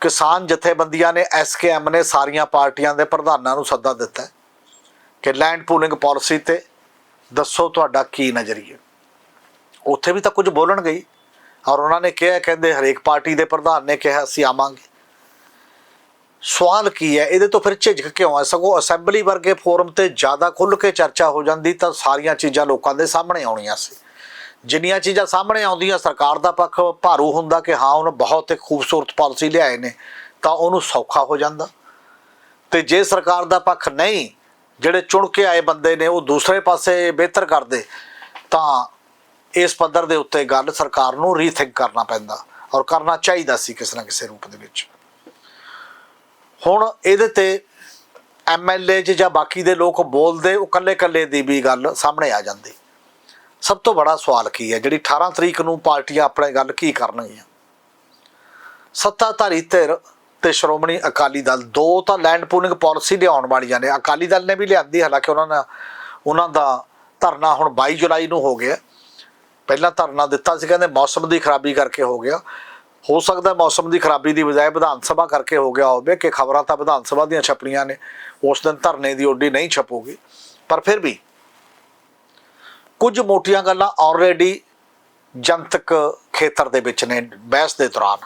ਕਿਸਾਨ ਜਥੇਬੰਦੀਆਂ ਨੇ ਐਸਕੇਐਮ ਨੇ ਸਾਰੀਆਂ ਪਾਰਟੀਆਂ ਦੇ ਪ੍ਰਧਾਨਾਂ ਨੂੰ ਸੱਦਾ ਦਿੱਤਾ ਕਿ ਲੈਂਡ ਪੂਲਿੰਗ ਪਾਲਿਸੀ ਤੇ ਦੱਸੋ ਤੁਹਾਡਾ ਕੀ ਨਜ਼ਰੀਆ। ਉੱਥੇ ਵੀ ਤਾਂ ਕੁਝ ਬੋਲਣ ਗਈ ਔਰ ਉਹਨਾਂ ਨੇ ਕਿਹਾ, ਕਹਿੰਦੇ ਹਰੇਕ ਪਾਰਟੀ ਦੇ ਪ੍ਰਧਾਨ ਨੇ ਕਿਹਾ, ਅਸੀਂ ਆਵਾਂਗੇ। ਸਵਾਲ ਕੀ ਹੈ? ਇਹਦੇ ਤੋਂ ਫਿਰ ਝਿਜਕ ਕਿਉਂ ਆ ਸਗੋਂ ਅਸੈਂਬਲੀ ਵਰਗੇ ਫੋਰਮ ਤੇ ਜ਼ਿਆਦਾ ਖੁੱਲ੍ਹ ਕੇ ਚਰਚਾ ਹੋ ਜਾਂਦੀ ਤਾਂ ਸਾਰੀਆਂ ਚੀਜ਼ਾਂ ਲੋਕਾਂ ਦੇ ਸਾਹਮਣੇ ਆਉਣੀਆਂ ਸੀ। ਜਿੰਨੀਆਂ ਚੀਜ਼ਾਂ ਸਾਹਮਣੇ ਆਉਂਦੀਆਂ, ਸਰਕਾਰ ਦਾ ਪੱਖ ਭਾਰੂ ਹੁੰਦਾ ਕਿ ਹਾਂ, ਉਹਨੇ ਬਹੁਤ ਇੱਕ ਖੂਬਸੂਰਤ ਪਾਲਿਸੀ ਲਿਆਏ ਨੇ, ਤਾਂ ਉਹਨੂੰ ਸੌਖਾ ਹੋ ਜਾਂਦਾ। ਤੇ ਜੇ ਸਰਕਾਰ ਦਾ ਪੱਖ ਨਹੀਂ, ਜਿਹੜੇ ਚੁਣ ਕੇ ਆਏ ਬੰਦੇ ਨੇ, ਉਹ ਦੂਸਰੇ ਪਾਸੇ ਬਿਹਤਰ ਕਰਦੇ, ਤਾਂ ਇਸ ਪੱਧਰ ਦੇ ਉੱਤੇ ਗੱਲ ਸਰਕਾਰ ਨੂੰ ਰੀਥਿੰਕ ਕਰਨਾ ਪੈਂਦਾ ਔਰ ਕਰਨਾ ਚਾਹੀਦਾ ਸੀ ਕਿਸੇ ਨਾ ਕਿਸੇ ਰੂਪ ਦੇ ਵਿੱਚ। ਹੁਣ ਇਹਦੇ ਤੇ ਐਮਐਲਏ ਚ ਜਾਂ ਬਾਕੀ ਦੇ ਲੋਕ ਬੋਲਦੇ, ਉਹ ਕੱਲੇ ਕੱਲੇ ਦੀ ਵੀ ਗੱਲ ਸਾਹਮਣੇ ਆ ਜਾਂਦੀ। ਸਭ ਤੋਂ ਬੜਾ ਸਵਾਲ ਕੀ ਹੈ? ਜਿਹੜੀ 18 ਤਰੀਕ ਨੂੰ ਪਾਰਟੀਆਂ ਆਪਣੇ ਗੱਲ ਕੀ ਕਰਨਗੀਆਂ? ਸੱਤਾਧਾਰੀ ਧਿਰ ਤੇ ਸ਼੍ਰੋਮਣੀ ਅਕਾਲੀ ਦਲ ਦੋ ਤਾਂ ਲੈਂਡ ਪੂਲਿੰਗ ਪਾਲਿਸੀ ਲਿਆਉਣ ਵਾਲੀਆਂ ਨੇ। ਅਕਾਲੀ ਦਲ ਨੇ ਵੀ ਲਿਆਂਦੀ, ਹਾਲਾਂਕਿ ਉਹਨਾਂ ਨੇ ਉਹਨਾਂ ਦਾ ਧਰਨਾ ਹੁਣ 22 ਜੁਲਾਈ ਨੂੰ ਹੋ ਗਿਆ। ਪਹਿਲਾਂ ਧਰਨਾ ਦਿੱਤਾ ਸੀ, ਕਹਿੰਦੇ ਮੌਸਮ ਦੀ ਖਰਾਬੀ ਕਰਕੇ ਹੋ ਗਿਆ। ਹੋ ਸਕਦਾ ਮੌਸਮ ਦੀ ਖਰਾਬੀ ਦੀ ਬਜਾਏ ਵਿਧਾਨ ਸਭਾ ਕਰਕੇ ਹੋ ਗਿਆ ਹੋਵੇ ਕਿ ਖਬਰਾਂ ਤਾਂ ਵਿਧਾਨ ਸਭਾ ਦੀਆਂ ਛਪਣੀਆਂ ਨੇ। ਉਸ ਦਿਨ ਧਰਨੇ ਦੀ ਓਡੀ ਨਹੀਂ ਛਪੂਗੀ। ਪਰ ਫਿਰ ਵੀ ਕੁਝ ਮੋਟੀਆਂ ਗੱਲਾਂ ਆਲਰੇਡੀ ਜਨਤਕ ਖੇਤਰ ਦੇ ਵਿੱਚ ਨੇ ਬਹਿਸ ਦੇ ਦੌਰਾਨ।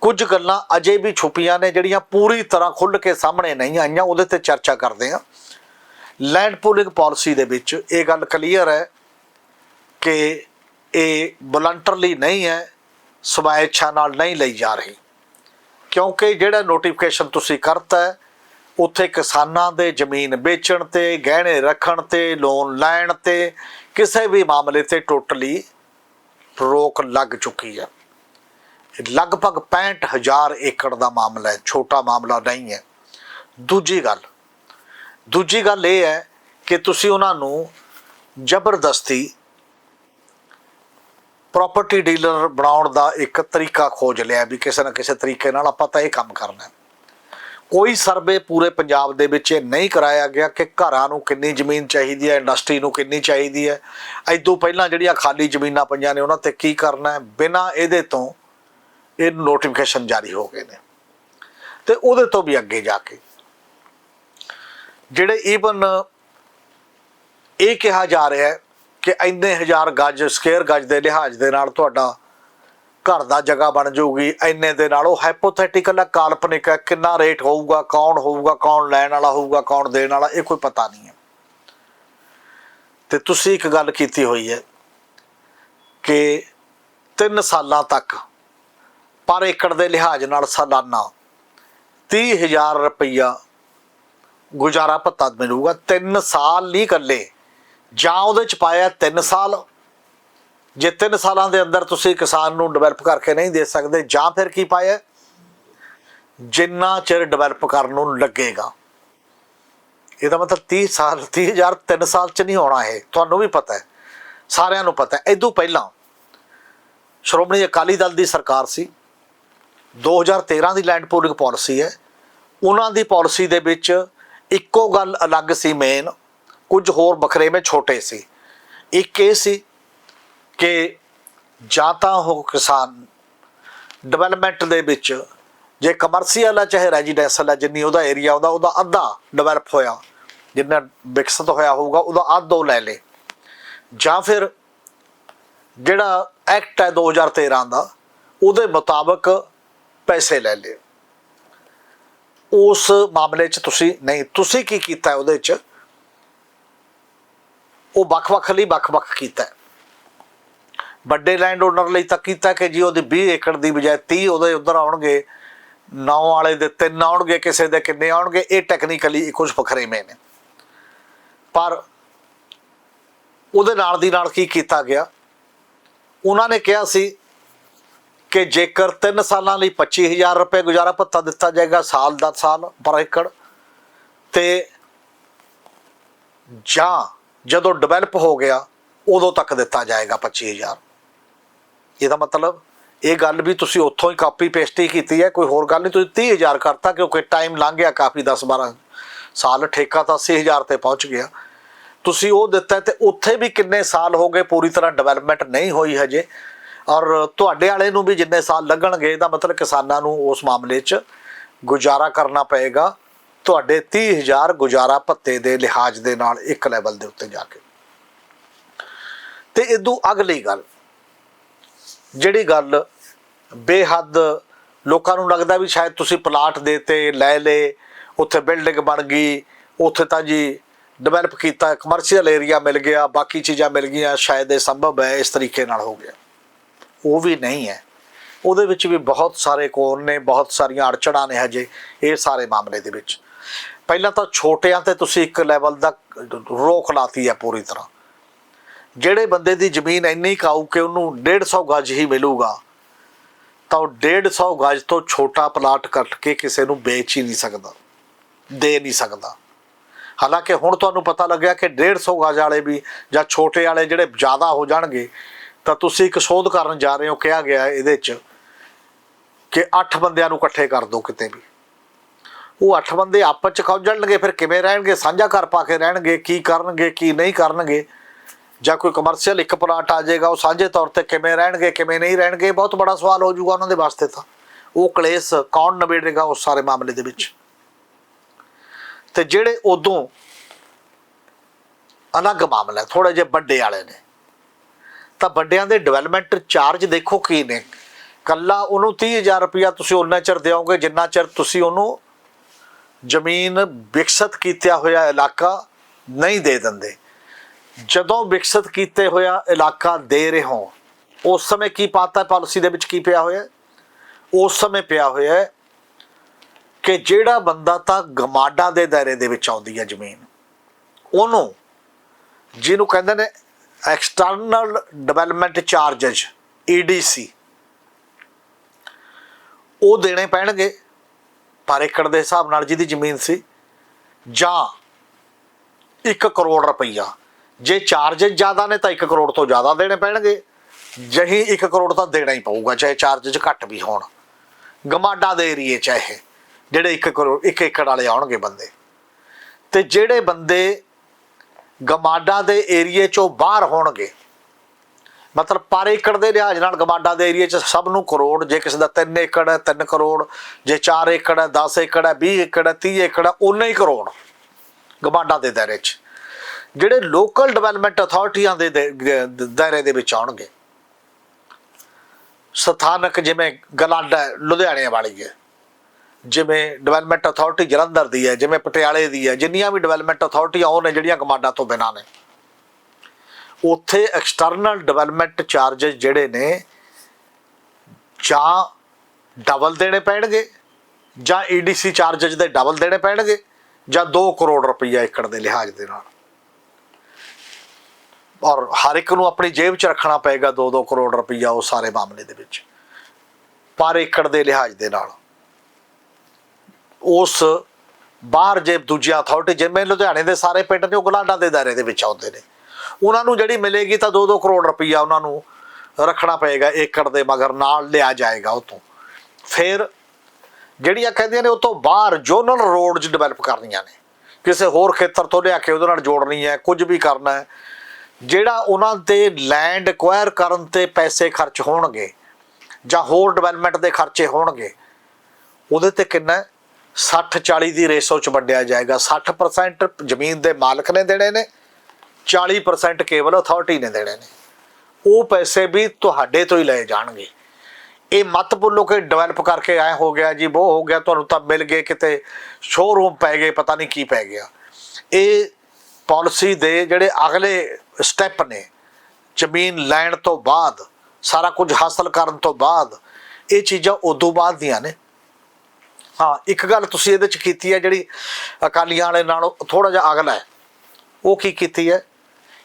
ਕੁਝ ਗੱਲਾਂ ਅਜੇ ਵੀ ਛੁਪੀਆਂ ਨੇ ਜਿਹੜੀਆਂ ਪੂਰੀ ਤਰ੍ਹਾਂ ਖੁੱਲ੍ਹ ਕੇ ਸਾਹਮਣੇ ਨਹੀਂ ਆਈਆਂ, ਉਹਦੇ ਤੇ ਚਰਚਾ ਕਰਦੇ ਹਾਂ। ਲੈਂਡ ਪੂਲਿੰਗ ਪਾਲਿਸੀ ਦੇ ਵਿੱਚ ਇਹ ਗੱਲ ਕਲੀਅਰ ਹੈ ਕਿ ਇਹ ਵਲੰਟਰਲੀ ਨਹੀਂ ਹੈ ਸਵੈ ਇੱਛਾ ਨਾਲ ਨਹੀਂ ਲਈ ਜਾ ਰਹੀ। ਕਿਉਂਕਿ ਜਿਹੜਾ ਨੋਟੀਫਿਕੇਸ਼ਨ ਤੁਸੀਂ ਕਰਤਾ ਹੈ ਉੱਥੇ ਕਿਸਾਨਾਂ ਦੇ ਜ਼ਮੀਨ ਵੇਚਣ ਤੇ, ਗਹਿਣੇ ਰੱਖਣ ਤੇ ਲੋਨ ਲੈਣ ਤੇ ਕਿਸੇ ਵੀ ਮਾਮਲੇ ਤੇ ਟੋਟਲੀ ਰੋਕ ਲੱਗ ਚੁੱਕੀ ਹੈ ਇਹ ਲਗਭਗ 65000 ਏਕੜ ਦਾ ਮਾਮਲਾ ਹੈ, ਛੋਟਾ ਮਾਮਲਾ ਨਹੀਂ ਹੈ। ਦੂਜੀ ਗੱਲ ਦੂਜੀ ਗੱਲ ਇਹ ਹੈ ਕਿ ਤੁਸੀਂ ਉਹਨਾਂ ਨੂੰ ਜ਼ਬਰਦਸਤੀ ਪ੍ਰਾਪਰਟੀ ਡੀਲਰ ਬਣਾਉਣ ਦਾ ਇੱਕ ਤਰੀਕਾ ਖੋਜ ਲਿਆ ਵੀ ਕਿਸੇ ਨਾ ਕਿਸੇ ਤਰੀਕੇ ਨਾਲ ਆਪਾਂ ਤਾਂ ਇਹ ਕੰਮ ਕਰਨਾ ਹੈ। ਕੋਈ ਸਰਵੇ ਪੂਰੇ ਪੰਜਾਬ ਦੇ ਵਿੱਚ ਇਹ ਨਹੀਂ ਕਰਾਇਆ ਗਿਆ ਕਿ ਘਰਾਂ ਨੂੰ ਕਿੰਨੀ ਜ਼ਮੀਨ ਚਾਹੀਦੀ ਹੈ, ਇੰਡਸਟਰੀ ਨੂੰ ਕਿੰਨੀ ਚਾਹੀਦੀ ਹੈ। ਐਦੋਂ ਪਹਿਲਾਂ ਜਿਹੜੀਆਂ ਖਾਲੀ ਜ਼ਮੀਨਾਂ ਪਈਆਂ ਨੇ, ਉਹਨਾਂ ਤੇ ਕੀ ਕਰਨਾ ਹੈ? ਬਿਨਾਂ ਇਹਦੇ ਤੋਂ ਇਹ ਨੋਟੀਫਿਕੇਸ਼ਨ ਜਾਰੀ ਹੋ ਗਏ ਨੇ। ਤੇ ਉਹਦੇ ਤੋਂ ਵੀ ਅੱਗੇ ਜਾ ਕੇ ਜਿਹੜੇ ਈਵਨ ਇਹ ਕਿਹਾ ਜਾ ਰਿਹਾ ਹੈ ਕਿ ਇੰਨੇ ਹਜ਼ਾਰ ਗਜ ਸਕੁਅਰ ਗਜ ਦੇ ਲਿਹਾਜ਼ ਦੇ ਨਾਲ ਤੁਹਾਡਾ ਘਰ ਦਾ ਜਗ੍ਹਾ ਬਣ ਜਾਊਗੀ। ਇੰਨੇ ਦੇ ਨਾਲ ਉਹ ਹਾਈਪੋਥੈਟੀਕਲ ਹੈ ਕਾਲਪਨਿਕ ਹੈ ਕਿੰਨਾ ਰੇਟ ਹੋਊਗਾ, ਕੌਣ ਹੋਊਗਾ, ਕੌਣ ਲੈਣ ਵਾਲਾ ਹੋਊਗਾ, ਕੌਣ ਦੇਣ ਵਾਲਾ, ਇਹ ਕੋਈ ਪਤਾ ਨਹੀਂ ਹੈ। ਤੇ ਤੁਸੀਂ ਇੱਕ ਗੱਲ ਕੀਤੀ ਹੋਈ ਹੈ ਕਿ 3 ਸਾਲਾਂ ਤੱਕ ਪਰ ਏਕੜ ਦੇ ਲਿਹਾਜ਼ ਨਾਲ ਸਾਲਾਨਾ 30000 ਰੁਪਈਆ ਗੁਜ਼ਾਰਾ ਭੱਤਾ ਮਿਲੂਗਾ। 3 ਸਾਲ ਨਹੀਂ ਇਕੱਲੇ, ਜਾਂ ਉਹਦੇ ਚ ਪਾਇਆ 3 ਸਾਲ। ਜੇ 3 ਸਾਲਾਂ ਦੇ ਅੰਦਰ ਤੁਸੀਂ ਕਿਸਾਨ ਨੂੰ ਡਿਵੈਲਪ ਕਰਕੇ ਨਹੀਂ ਦੇ ਸਕਦੇ, ਜਾਂ ਫਿਰ ਕੀ ਪਾਇਆ? ਜਿੰਨਾ ਚਿਰ ਡਿਵੈਲਪ ਕਰਨ ਨੂੰ ਲੱਗੇਗਾ। ਇਹਦਾ ਮਤਲਬ 30 ਸਾਲ 30000 3 ਸਾਲ ਚ ਨਹੀਂ ਹੋਣਾ ਇਹ, ਤੁਹਾਨੂੰ ਵੀ ਪਤਾ ਹੈ। ਸਾਰਿਆਂ ਨੂੰ ਪਤਾ ਹੈ। ਇਦੋਂ ਪਹਿਲਾਂ ਸ਼੍ਰੋਮਣੀ ਅਕਾਲੀ ਦਲ ਦੀ ਸਰਕਾਰ ਸੀ। 2013 ਦੀ ਲੈਂਡ ਪੂਲਿੰਗ ਪਾਲਿਸੀ ਹੈ। ਉਹਨਾਂ ਦੀ ਪਾਲਿਸੀ ਦੇ ਵਿੱਚ ਇੱਕੋ ਗੱਲ ਅਲੱਗ ਸੀ ਮੇਨ ਕੁਝ ਹੋਰ ਬਖਰੇਵੇਂ ਛੋਟੇ ਸੀ। ਇੱਕ ਇਹ ਸੀ ਕਿ ਜਾਂ ਤਾਂ ਉਹ ਕਿਸਾਨ ਡਿਵੈਲਪਮੈਂਟ ਦੇ ਵਿੱਚ ਜੇ ਕਮਰਸ਼ੀਅਲ ਹੈ ਚਾਹੇ ਰੈਜ਼ੀਡੈਂਸ਼ੀਅਲ ਹੈ ਜਿੰਨੀ ਉਹਦਾ ਏਰੀਆ ਉਹਦਾ ਉਹਦਾ ਅੱਧਾ ਡਿਵੈਲਪ ਹੋਇਆ, ਜਿੰਨਾ ਵਿਕਸਿਤ ਹੋਇਆ ਹੋਊਗਾ, ਉਹਦਾ ਅੱਧ ਉਹ ਲੈ ਲੇ। ਜਾਂ ਫਿਰ ਜਿਹੜਾ ਐਕਟ ਹੈ 2013 ਦਾ, ਉਹਦੇ ਮੁਤਾਬਕ ਪੈਸੇ ਲੈ ਲੇ। ਉਸ ਮਾਮਲੇ 'ਚ ਤੁਸੀਂ, ਨਹੀਂ, ਤੁਸੀਂ ਕੀ ਕੀਤਾ ਉਹਦੇ 'ਚ? ਉਹ ਵੱਖ-ਵੱਖ ਲਈ ਵੱਖ-ਵੱਖ ਕੀਤਾ। ਵੱਡੇ ਲੈਂਡ ਓਨਰ ਲਈ ਤਾਂ ਕੀਤਾ ਕਿ ਜੀ ਉਹਦੇ 20 ਏਕੜ ਦੀ ਬਜਾਏ 30 ਉਹਦੇ ਉਧਰ ਆਉਣਗੇ, ਨੌ ਵਾਲੇ ਦੇ ਤਿੰਨ ਆਉਣਗੇ, ਕਿਸੇ ਦੇ ਕਿੰਨੇ ਆਉਣਗੇ, ਇਹ ਟੈਕਨੀਕਲੀ ਕੁਝ ਵੱਖਰੇਵੇਂ ਨੇ। ਪਰ ਉਹਦੇ ਨਾਲ ਦੀ ਨਾਲ ਕੀ ਕੀਤਾ ਗਿਆ? ਉਹਨਾਂ ਨੇ ਕਿਹਾ ਸੀ ਕਿ ਜੇਕਰ 3 ਸਾਲਾਂ ਲਈ 25000 ਰੁਪਏ ਗੁਜ਼ਾਰਾ ਭੱਤਾ ਦਿੱਤਾ ਜਾਏਗਾ, ਸਾਲ ਦਾ ਸਾਲ, ਪਰ ਏਕੜ, ਤੇ ਜਾਂ ਜਦੋਂ ਡਿਵੈਲਪ ਹੋ ਗਿਆ, ਉਦੋਂ ਤੱਕ ਦਿੱਤਾ ਜਾਏਗਾ 25000 ਇਹਦਾ ਮਤਲਬ ਇਹ ਗੱਲ ਵੀ ਤੁਸੀਂ ਉੱਥੋਂ ਹੀ ਕਾਪੀ ਪੇਸਟ ਹੀ ਕੀਤੀ ਹੈ, ਕੋਈ ਹੋਰ ਗੱਲ ਨਹੀਂ, ਤੁਸੀਂ 30000 ਕਰਤਾ ਕਿਉਂਕਿ ਟਾਈਮ ਲੰਘ ਗਿਆ ਕਾਫੀ 10 12 ਸਾਲ, ਠੇਕਾ ਤਾਂ 80000 ਤੇ ਪਹੁੰਚ ਗਿਆ। ਤੁਸੀਂ ਉਹ ਦਿੱਤਾ ਤੇ ਉੱਥੇ ਵੀ ਕਿੰਨੇ ਸਾਲ ਹੋ ਗਏ ਪੂਰੀ ਤਰ੍ਹਾਂ ਡਿਵੈਲਪਮੈਂਟ ਨਹੀਂ ਹੋਈ ਹਜੇ। ਔਰ ਤੁਹਾਡੇ ਵਾਲੇ ਨੂੰ ਵੀ ਜਿੰਨੇ ਸਾਲ ਲੱਗਣਗੇ ਇਹਦਾ ਮਤਲਬ ਕਿਸਾਨਾਂ ਨੂੰ ਉਸ ਮਾਮਲੇ 'ਚ ਗੁਜ਼ਾਰਾ ਕਰਨਾ ਪਏਗਾ। ਤੁਹਾਡੇ 30000 ਗੁਜ਼ਾਰਾ ਭੱਤੇ ਦੇ ਲਿਹਾਜ਼ ਦੇ ਨਾਲ ਇੱਕ ਲੈਵਲ ਦੇ ਉੱਤੇ ਜਾ ਕੇ। ਤੇ ਇਦੋਂ ਅਗਲੀ ਗੱਲ ਜਿਹੜੀ ਗੱਲ ਬੇਹੱਦ ਲੋਕਾਂ ਨੂੰ ਲੱਗਦਾ ਵੀ ਸ਼ਾਇਦ ਤੁਸੀਂ ਪਲਾਟ ਦੇਤੇ, ਲੈ ਲੇ ਉੱਥੇ ਬਿਲਡਿੰਗ ਬਣ ਗਈ, ਉੱਥੇ ਤਾਂ ਜੀ ਡਿਵੈਲਪ ਕੀਤਾ ਕਮਰਸ਼ੀਅਲ ਏਰੀਆ ਮਿਲ ਗਿਆ, ਬਾਕੀ ਚੀਜ਼ਾਂ ਮਿਲ ਗਈਆਂ, ਸ਼ਾਇਦ ਇਹ ਸੰਭਵ ਹੈ, ਇਸ ਤਰੀਕੇ ਨਾਲ ਹੋ ਗਿਆ। ਉਹ ਵੀ ਨਹੀਂ ਹੈ। ਉਹਦੇ ਵਿੱਚ ਵੀ ਬਹੁਤ ਸਾਰੇ ਕੋਣ ਨੇ, ਬਹੁਤ ਸਾਰੀਆਂ ਅੜਚਣਾਂ ਨੇ ਹਜੇ, ਇਹ ਸਾਰੇ ਮਾਮਲੇ ਦੇ ਵਿੱਚ। ਪਹਿਲਾਂ ਤਾਂ ਛੋਟਿਆਂ ਤੇ ਤੁਸੀਂ ਇੱਕ ਲੈਵਲ ਦਾ ਰੋਕ ਲਾਤੀ ਹੈ ਪੂਰੀ ਤਰ੍ਹਾਂ। ਜਿਹੜੇ ਬੰਦੇ ਦੀ ਜ਼ਮੀਨ ਇੰਨੀ ਕਾਊ ਕਿ ਉਹਨੂੰ 150 ਗਜ ਹੀ ਮਿਲੂਗਾ, ਤਾਂ ਉਹ 150 ਗਜ ਤੋਂ ਛੋਟਾ ਪਲਾਟ ਕੱਟ ਕੇ ਕਿਸੇ ਨੂੰ ਵੇਚ ਹੀ ਨਹੀਂ ਸਕਦਾ, ਦੇ ਨਹੀਂ ਸਕਦਾ। ਹਾਲਾਂਕਿ ਹੁਣ ਤੁਹਾਨੂੰ ਪਤਾ ਲੱਗਿਆ ਕਿ 150 ਗਜ ਵਾਲੇ ਵੀ ਜਾਂ ਛੋਟੇ ਵਾਲੇ ਜਿਹੜੇ ਜ਼ਿਆਦਾ ਹੋ ਜਾਣਗੇ, ਤਾਂ ਤੁਸੀਂ ਇੱਕ ਸੋਧ ਕਰਨ ਜਾ ਰਹੇ ਹੋ ਕਿਹਾ ਗਿਆ ਇਹਦੇ 'ਚ ਕਿ 8 ਬੰਦਿਆਂ ਨੂੰ ਇਕੱਠੇ ਕਰ ਦਿਓ ਕਿਤੇ ਵੀ। ਉਹ 8 ਬੰਦੇ ਆਪਸ 'ਚ ਖੌਜਣਗੇ ਫਿਰ ਕਿਵੇਂ ਰਹਿਣਗੇ? ਸਾਂਝਾ ਘਰ ਪਾ ਕੇ ਰਹਿਣਗੇ, ਕੀ ਕਰਨਗੇ, ਕੀ ਨਹੀਂ ਕਰਨਗੇ? ਜਾਂ ਕੋਈ ਕਮਰਸ਼ੀਅਲ ਇੱਕ ਪਲਾਟ ਆ ਜਾਏਗਾ, ਉਹ ਸਾਂਝੇ ਤੌਰ ਤੇ ਕਿਵੇਂ ਰਹਿਣਗੇ, ਕਿਵੇਂ ਨਹੀਂ ਰਹਿਣਗੇ, ਬਹੁਤ ਬੜਾ ਸਵਾਲ ਹੋ ਜਾਊਗਾ ਉਹਨਾਂ ਦੇ ਵਾਸਤੇ ਤਾਂ। ਉਹ ਕਲੇਸ਼ ਕੌਣ ਨਿਬੇੜੇਗਾ ਉਸ ਸਾਰੇ ਮਾਮਲੇ ਦੇ ਵਿੱਚ? ਤੇ ਜਿਹੜੇ ਉਦੋਂ ਅਲੱਗ ਮਾਮਲਾ ਹੈ ਥੋੜੇ ਜਿਹੇ ਵੱਡੇ ਵਾਲੇ ਨੇ। ਤਾਂ ਵੱਡਿਆਂ ਦੇ ਡਿਵੈਲਪਮੈਂਟ ਚਾਰਜ ਦੇਖੋ ਕੀ ਨੇ। ਕੱਲਾ ਉਹਨੂੰ 30000 ਰੁਪਇਆ ਤੁਸੀਂ ਉਹਨਾਂ ਚਿਰ ਦਿਓਗੇ, ਜਿੰਨਾ ਚਿਰ ਤੁਸੀਂ ਉਹਨੂੰ ਜ਼ਮੀਨ ਵਿਕਸਿਤ ਕੀਤਾ ਹੋਇਆ ਇਲਾਕਾ ਨਹੀਂ ਦੇ ਦਿੰਦੇ। ਜਦੋਂ ਵਿਕਸਿਤ ਕੀਤੇ ਹੋਇਆ ਇਲਾਕਾ ਦੇ ਰਹੇ ਹੋ, ਉਸ ਸਮੇਂ ਕੀ ਪਾਤਾ, ਪਾਲਿਸੀ ਦੇ ਵਿੱਚ ਕੀ ਪਿਆ ਹੋਇਆ? ਉਸ ਸਮੇਂ ਪਿਆ ਹੋਇਆ ਕਿ ਜਿਹੜਾ ਬੰਦਾ ਤਾਂ ਗਮਾਡਾ ਦੇ ਦਾਇਰੇ ਦੇ ਵਿੱਚ ਆਉਂਦੀ ਹੈ ਜ਼ਮੀਨ, ਉਹਨੂੰ ਜਿਹਨੂੰ ਕਹਿੰਦੇ ਨੇ ਐਕਸਟਰਨਲ ਡਿਵੈਲਪਮੈਂਟ ਚਾਰजेस EDC ਉਹ ਦੇਣੇ ਪੈਣਗੇ ਪਰ ਏਕੜ ਦੇ ਹਿਸਾਬ ਨਾਲ ਜਿਹਦੀ ਜ਼ਮੀਨ ਸੀ, ਜਾਂ 1 ਕਰੋੜ ਰੁਪਈਆ ਜੇ ਚਾਰजेस ਜ਼ਿਆਦਾ ਨੇ ਤਾਂ 1 ਕਰੋੜ ਤੋਂ ਜ਼ਿਆਦਾ ਦੇਣੇ ਪੈਣਗੇ। ਜਹੀ 1 ਕਰੋੜ ਤਾਂ ਦੇਣਾ ਹੀ ਪਊਗਾ, ਚਾਹੇ ਚਾਰजेस ਘੱਟ ਵੀ ਹੋਣ। ਗਮਾਡਾ ਦੇ ਏਰੀਏ ਚਾਹੇ, ਜਿਹੜੇ 1 ਕਰੋੜ 1 ਏਕੜ ਵਾਲੇ ਆਉਣਗੇ ਬੰਦੇ। ਤੇ ਜਿਹੜੇ ਬੰਦੇ ਗਮਾਡਾ ਦੇ ਏਰੀਏ ਚੋਂ ਬਾਹਰ ਹੋਣਗੇ, ਮਤਲਬ ਪਰ ਏਕੜ ਦੇ ਲਿਹਾਜ਼ ਨਾਲ ਗਮਾਡਾ ਦੇ ਏਰੀਏ 'ਚ ਸਭ ਨੂੰ ਕਰੋੜ, ਜੇ ਕਿਸੇ ਦਾ 3 ਏਕੜ ਹੈ 3 ਕਰੋੜ, ਜੇ 4 ਏਕੜ ਹੈ 10 ਏਕੜ ਹੈ 20 ਏਕੜ ਹੈ 30 ਏਕੜ ਹੈ ਉਨੇ ਹੀ ਕਰੋੜ ਗਮਾਡਾ ਦੇ ਦਾਇਰੇ 'ਚ। ਜਿਹੜੇ ਲੋਕਲ ਡਿਵੈਲਪਮੈਂਟ ਅਥਾਰਟੀਆਂ ਦੇ ਦਾਇਰੇ ਦੇ ਵਿੱਚ ਆਉਣਗੇ। ਸਥਾਨਕ ਜਿਵੇਂ ਗਲਾਡਾ ਲੁਧਿਆਣੇ ਵਾਲੀ ਹੈ, ਜਿਵੇਂ ਡਿਵੈਲਪਮੈਂਟ ਅਥਾਰਟੀ ਜਲੰਧਰ ਦੀ ਹੈ, ਜਿਵੇਂ ਪਟਿਆਲੇ ਦੀ ਹੈ, ਜਿੰਨੀਆਂ ਵੀ ਡਿਵੈਲਪਮੈਂਟ ਅਥਾਰਟੀਆਂ ਉਹ ਨੇ ਜਿਹੜੀਆਂ ਕਮਾਂਡਾਂ ਤੋਂ ਬਿਨਾਂ ਨੇ। ਉੱਥੇ ਐਕਸਟਰਨਲ ਡਿਵੈਲਪਮੈਂਟ ਚਾਰजेस ਜਿਹੜੇ ਨੇ, ਜਾਂ ਡਬਲ ਦੇਣੇ ਪੈਣਗੇ, ਜਾਂ ਈਡੀਸੀ ਚਾਰजेस ਦੇ ਡਬਲ ਦੇਣੇ ਪੈਣਗੇ, ਜਾਂ 2 ਕਰੋੜ ਰੁਪਈਆ ਏਕੜ ਦੇ ਲਿਹਾਜ਼ ਦੇ ਨਾਲ। ਔਰ ਹਰ ਇੱਕ ਨੂੰ ਆਪਣੀ ਜੇਬ 'ਚ ਰੱਖਣਾ ਪਏਗਾ 2-2 ਕਰੋੜ ਰੁਪਈਆ ਉਹ ਸਾਰੇ ਮਾਮਲੇ ਦੇ ਵਿੱਚ। ਪਰ ਏਕੜ ਦੇ ਲਿਹਾਜ਼ ਦੇ ਨਾਲ। ਉਸ ਬਾਹਰ ਜੇ ਦੂਜੀਆਂ ਅਥਾਰਟੀ ਜਿਵੇਂ ਲੁਧਿਆਣੇ ਦੇ ਸਾਰੇ ਪਿੰਡ ਨੇ, ਉਹ ਗੁਲਾਡਾ ਦੇ ਦਾਇਰੇ ਦੇ ਵਿੱਚ ਆਉਂਦੇ ਨੇ। ਉਹਨਾਂ ਨੂੰ ਜਿਹੜੀ ਮਿਲੇਗੀ ਤਾਂ 2-2 ਕਰੋੜ ਰੁਪਈਆ ਉਹਨਾਂ ਨੂੰ ਰੱਖਣਾ ਪਏਗਾ ਏਕੜ ਦੇ, ਮਗਰ ਨਾਲ ਲਿਆ ਜਾਏਗਾ ਉਹ ਤੋਂ। ਫਿਰ ਜਿਹੜੀਆਂ ਕਹਿੰਦੀਆਂ ਨੇ ਉਹ ਤੋਂ ਬਾਹਰ ਜ਼ੋਨਲ ਰੋਡਸ ਡਿਵੈਲਪ ਕਰਨੀਆਂ ਨੇ। ਕਿਸੇ ਹੋਰ ਖੇਤਰ ਤੋਂ ਲਿਆ ਕੇ ਉਹਦੇ ਨਾਲ ਜੋੜਨੀ ਹੈ, ਕੁਝ ਵੀ ਕਰਨਾ ਹੈ। ਜਿਹੜਾ ਉਹਨਾਂ ਤੇ ਲੈਂਡ ਐਕਵਾਇਰ ਕਰਨ ਤੇ ਪੈਸੇ ਖਰਚ ਹੋਣਗੇ ਜਾਂ ਹੋਰ ਡਿਵੈਲਪਮੈਂਟ ਦੇ ਖਰਚੇ ਹੋਣਗੇ, ਉਹਦੇ ਤੇ ਕਿੰਨਾ 60 40 ਦੀ ਰੇਸ਼ੋ ਚ ਵੰਡਿਆ ਜਾਏਗਾ। 60% ਜ਼ਮੀਨ ਦੇ ਮਾਲਕ ਨੇ ਦੇਣੇ ਨੇ 40% ਕੇਵਲ ਅਥਾਰਟੀ ਨੇ ਦੇਣੇ ਨੇ। ਉਹ ਪੈਸੇ ਵੀ ਤੁਹਾਡੇ ਤੋਂ ਹੀ ਲਏ ਜਾਣਗੇ। ਇਹ ਮਤ ਭੁੱਲੋ ਕਿ ਡਿਵੈਲਪ ਕਰਕੇ ਆਏ ਹੋ ਗਿਆ ਜੀ ਉਹ ਹੋ ਗਿਆ, ਤੁਹਾਨੂੰ ਤਾਂ ਮਿਲ ਗਏ ਕਿਤੇ ਸ਼ੋਰੂਮ ਪੈ ਗਏ, ਪਤਾ ਨਹੀਂ ਕੀ ਪੈ ਗਿਆ। ਇਹ ਪਾਲਿਸੀ ਦੇ ਜਿਹੜੇ ਅਗਲੇ ਸਟੈਪ ਨੇ, ਜ਼ਮੀਨ ਲੈਣ ਤੋਂ ਬਾਅਦ, ਸਾਰਾ ਕੁਝ ਹਾਸਲ ਕਰਨ ਤੋਂ ਬਾਅਦ, ਇਹ ਚੀਜ਼ਾਂ ਉਦੋਂ ਬਾਅਦ ਦੀਆਂ ਨੇ। ਹਾਂ, ਇੱਕ ਗੱਲ ਤੁਸੀਂ ਇਹਦੇ ਚ ਕੀਤੀ ਹੈ ਜਿਹੜੀ ਅਕਾਲੀਆਂ ਵਾਲੇ ਨਾਲੋਂ ਥੋੜਾ ਜਿਹਾ ਅਗਲਾ ਹੈ। ਉਹ ਕੀ ਕੀਤੀ ਹੈ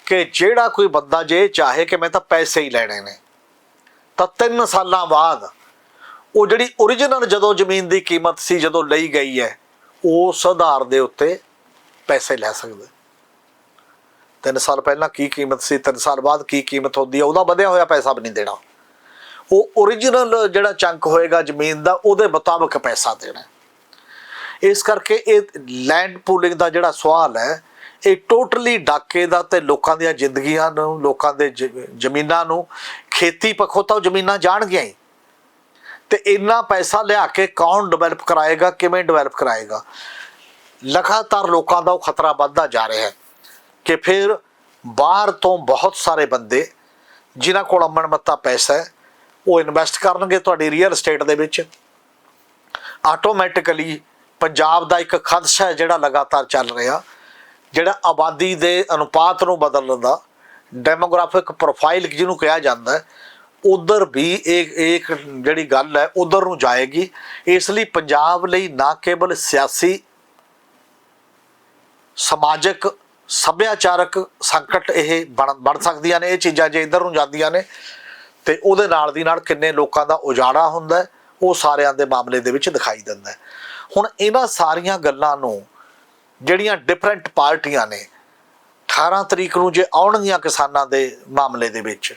ਕਿ ਜਿਹੜਾ ਕੋਈ ਬੰਦਾ ਜੇ ਚਾਹੇ ਕਿ ਮੈਂ ਤਾਂ ਪੈਸੇ ਹੀ ਲੈਣੇ ਨੇ, ਤਾਂ 3 ਸਾਲਾਂ ਬਾਅਦ ਉਹ ਜਿਹੜੀ origignal ਜਦੋਂ ਜ਼ਮੀਨ ਦੀ ਕੀਮਤ ਸੀ, ਜਦੋਂ ਲਈ ਗਈ ਹੈ ਉਸ ਆਧਾਰ ਦੇ ਉੱਤੇ ਪੈਸੇ ਲੈ ਸਕਦੇ 3 ਸਾਲ ਪਹਿਲਾਂ ਕੀ ਕੀਮਤ ਸੀ 3 ਸਾਲ ਬਾਅਦ ਕੀ ਕੀਮਤ ਹੁੰਦੀ ਹੈ, ਉਹਦਾ ਵਧਿਆ ਹੋਇਆ ਪੈਸਾ ਵੀ ਨਹੀਂ ਦੇਣਾ। ਉਹ origignal ਜਿਹੜਾ ਚੰਕ ਹੋਏਗਾ ਜ਼ਮੀਨ ਦਾ, ਉਹਦੇ ਮੁਤਾਬਕ ਪੈਸਾ ਦੇਣਾ। ਇਸ ਕਰਕੇ ਇਹ ਲੈਂਡ ਪੂਲਿੰਗ ਦਾ ਜਿਹੜਾ ਸਵਾਲ ਹੈ, ਇਹ ਟੋਟਲੀ ਡਾਕੇ ਦਾ ਤੇ ਲੋਕਾਂ ਦੀਆਂ ਜ਼ਿੰਦਗੀਆਂ ਨੂੰ, ਲੋਕਾਂ ਦੇ ਜ਼ਮੀਨਾਂ ਨੂੰ, ਖੇਤੀ ਪੱਖੋਂ ਤਾਂ ਉਹ ਜ਼ਮੀਨਾਂ ਜਾਣਗੀਆਂ ਹੀ। ਤੇ ਇੰਨਾ ਪੈਸਾ ਲਿਆ ਕੇ ਕੌਣ ਡਿਵੈਲਪ ਕਰਾਏਗਾ, ਕਿਵੇਂ ਡਿਵੈਲਪ ਕਰਾਏਗਾ? ਲਗਾਤਾਰ ਲੋਕਾਂ ਦਾ ਉਹ ਖਤਰਾ ਵੱਧਦਾ ਜਾ ਰਿਹਾ ਹੈ। ਕਿ ਫਿਰ ਬਾਹਰ ਤੋਂ ਬਹੁਤ ਸਾਰੇ ਬੰਦੇ ਜਿਨ੍ਹਾਂ ਕੋਲ ਅਮਨ ਮੱਤਾ ਪੈਸਾ ਹੈ, ਉਹ ਇਨਵੈਸਟ ਕਰਨਗੇ ਤੁਹਾਡੀ ਰੀਅਲ ਏਸਟੇਟ ਦੇ ਵਿੱਚ। ਆਟੋਮੈਟਿਕਲੀ ਪੰਜਾਬ ਦਾ ਇੱਕ ਖਦਸ਼ਾ ਹੈ ਜਿਹੜਾ ਲਗਾਤਾਰ ਚੱਲ ਰਿਹਾ, ਜਿਹੜਾ ਆਬਾਦੀ ਦੇ ਅਨੁਪਾਤ ਨੂੰ ਬਦਲਣ ਦਾ ਡੈਮੋਗ੍ਰਾਫਿਕ ਪ੍ਰੋਫਾਈਲ ਜਿਹਨੂੰ ਕਿਹਾ ਜਾਂਦਾ ਹੈ, ਉਧਰ ਵੀ ਇੱਕ ਇੱਕ ਜਿਹੜੀ ਗੱਲ ਹੈ, ਉਧਰ ਨੂੰ ਜਾਏਗੀ। ਇਸ ਲਈ ਪੰਜਾਬ ਲਈ ਨਾ ਕੇਵਲ ਸਿਆਸੀ, ਸਮਾਜਿਕ ਸੱਭਿਆਚਾਰਕ ਸੰਕਟ ਇਹ ਬਣ ਬਣ ਸਕਦੀਆਂ ਨੇ, ਇਹ ਚੀਜ਼ਾਂ ਜੇ ਇਧਰ ਨੂੰ ਜਾਂਦੀਆਂ ਨੇ, ਤੇ ਉਹਦੇ ਨਾਲ ਦੀ ਨਾਲ ਕਿੰਨੇ ਲੋਕਾਂ ਦਾ ਉਜਾੜਾ ਹੁੰਦਾ ਉਹ ਸਾਰਿਆਂ ਦੇ ਮਾਮਲੇ ਦੇ ਵਿੱਚ ਦਿਖਾਈ ਦਿੰਦਾ ਹੁਣ ਇਹਨਾਂ ਸਾਰੀਆਂ ਗੱਲਾਂ ਨੂੰ ਜਿਹੜੀਆਂ ਡਿਫਰੈਂਟ ਪਾਰਟੀਆਂ ਨੇ 18 ਤਰੀਕ ਨੂੰ ਜੇ ਆਉਣਗੀਆਂ ਕਿਸਾਨਾਂ ਦੇ ਮਾਮਲੇ ਦੇ ਵਿੱਚ,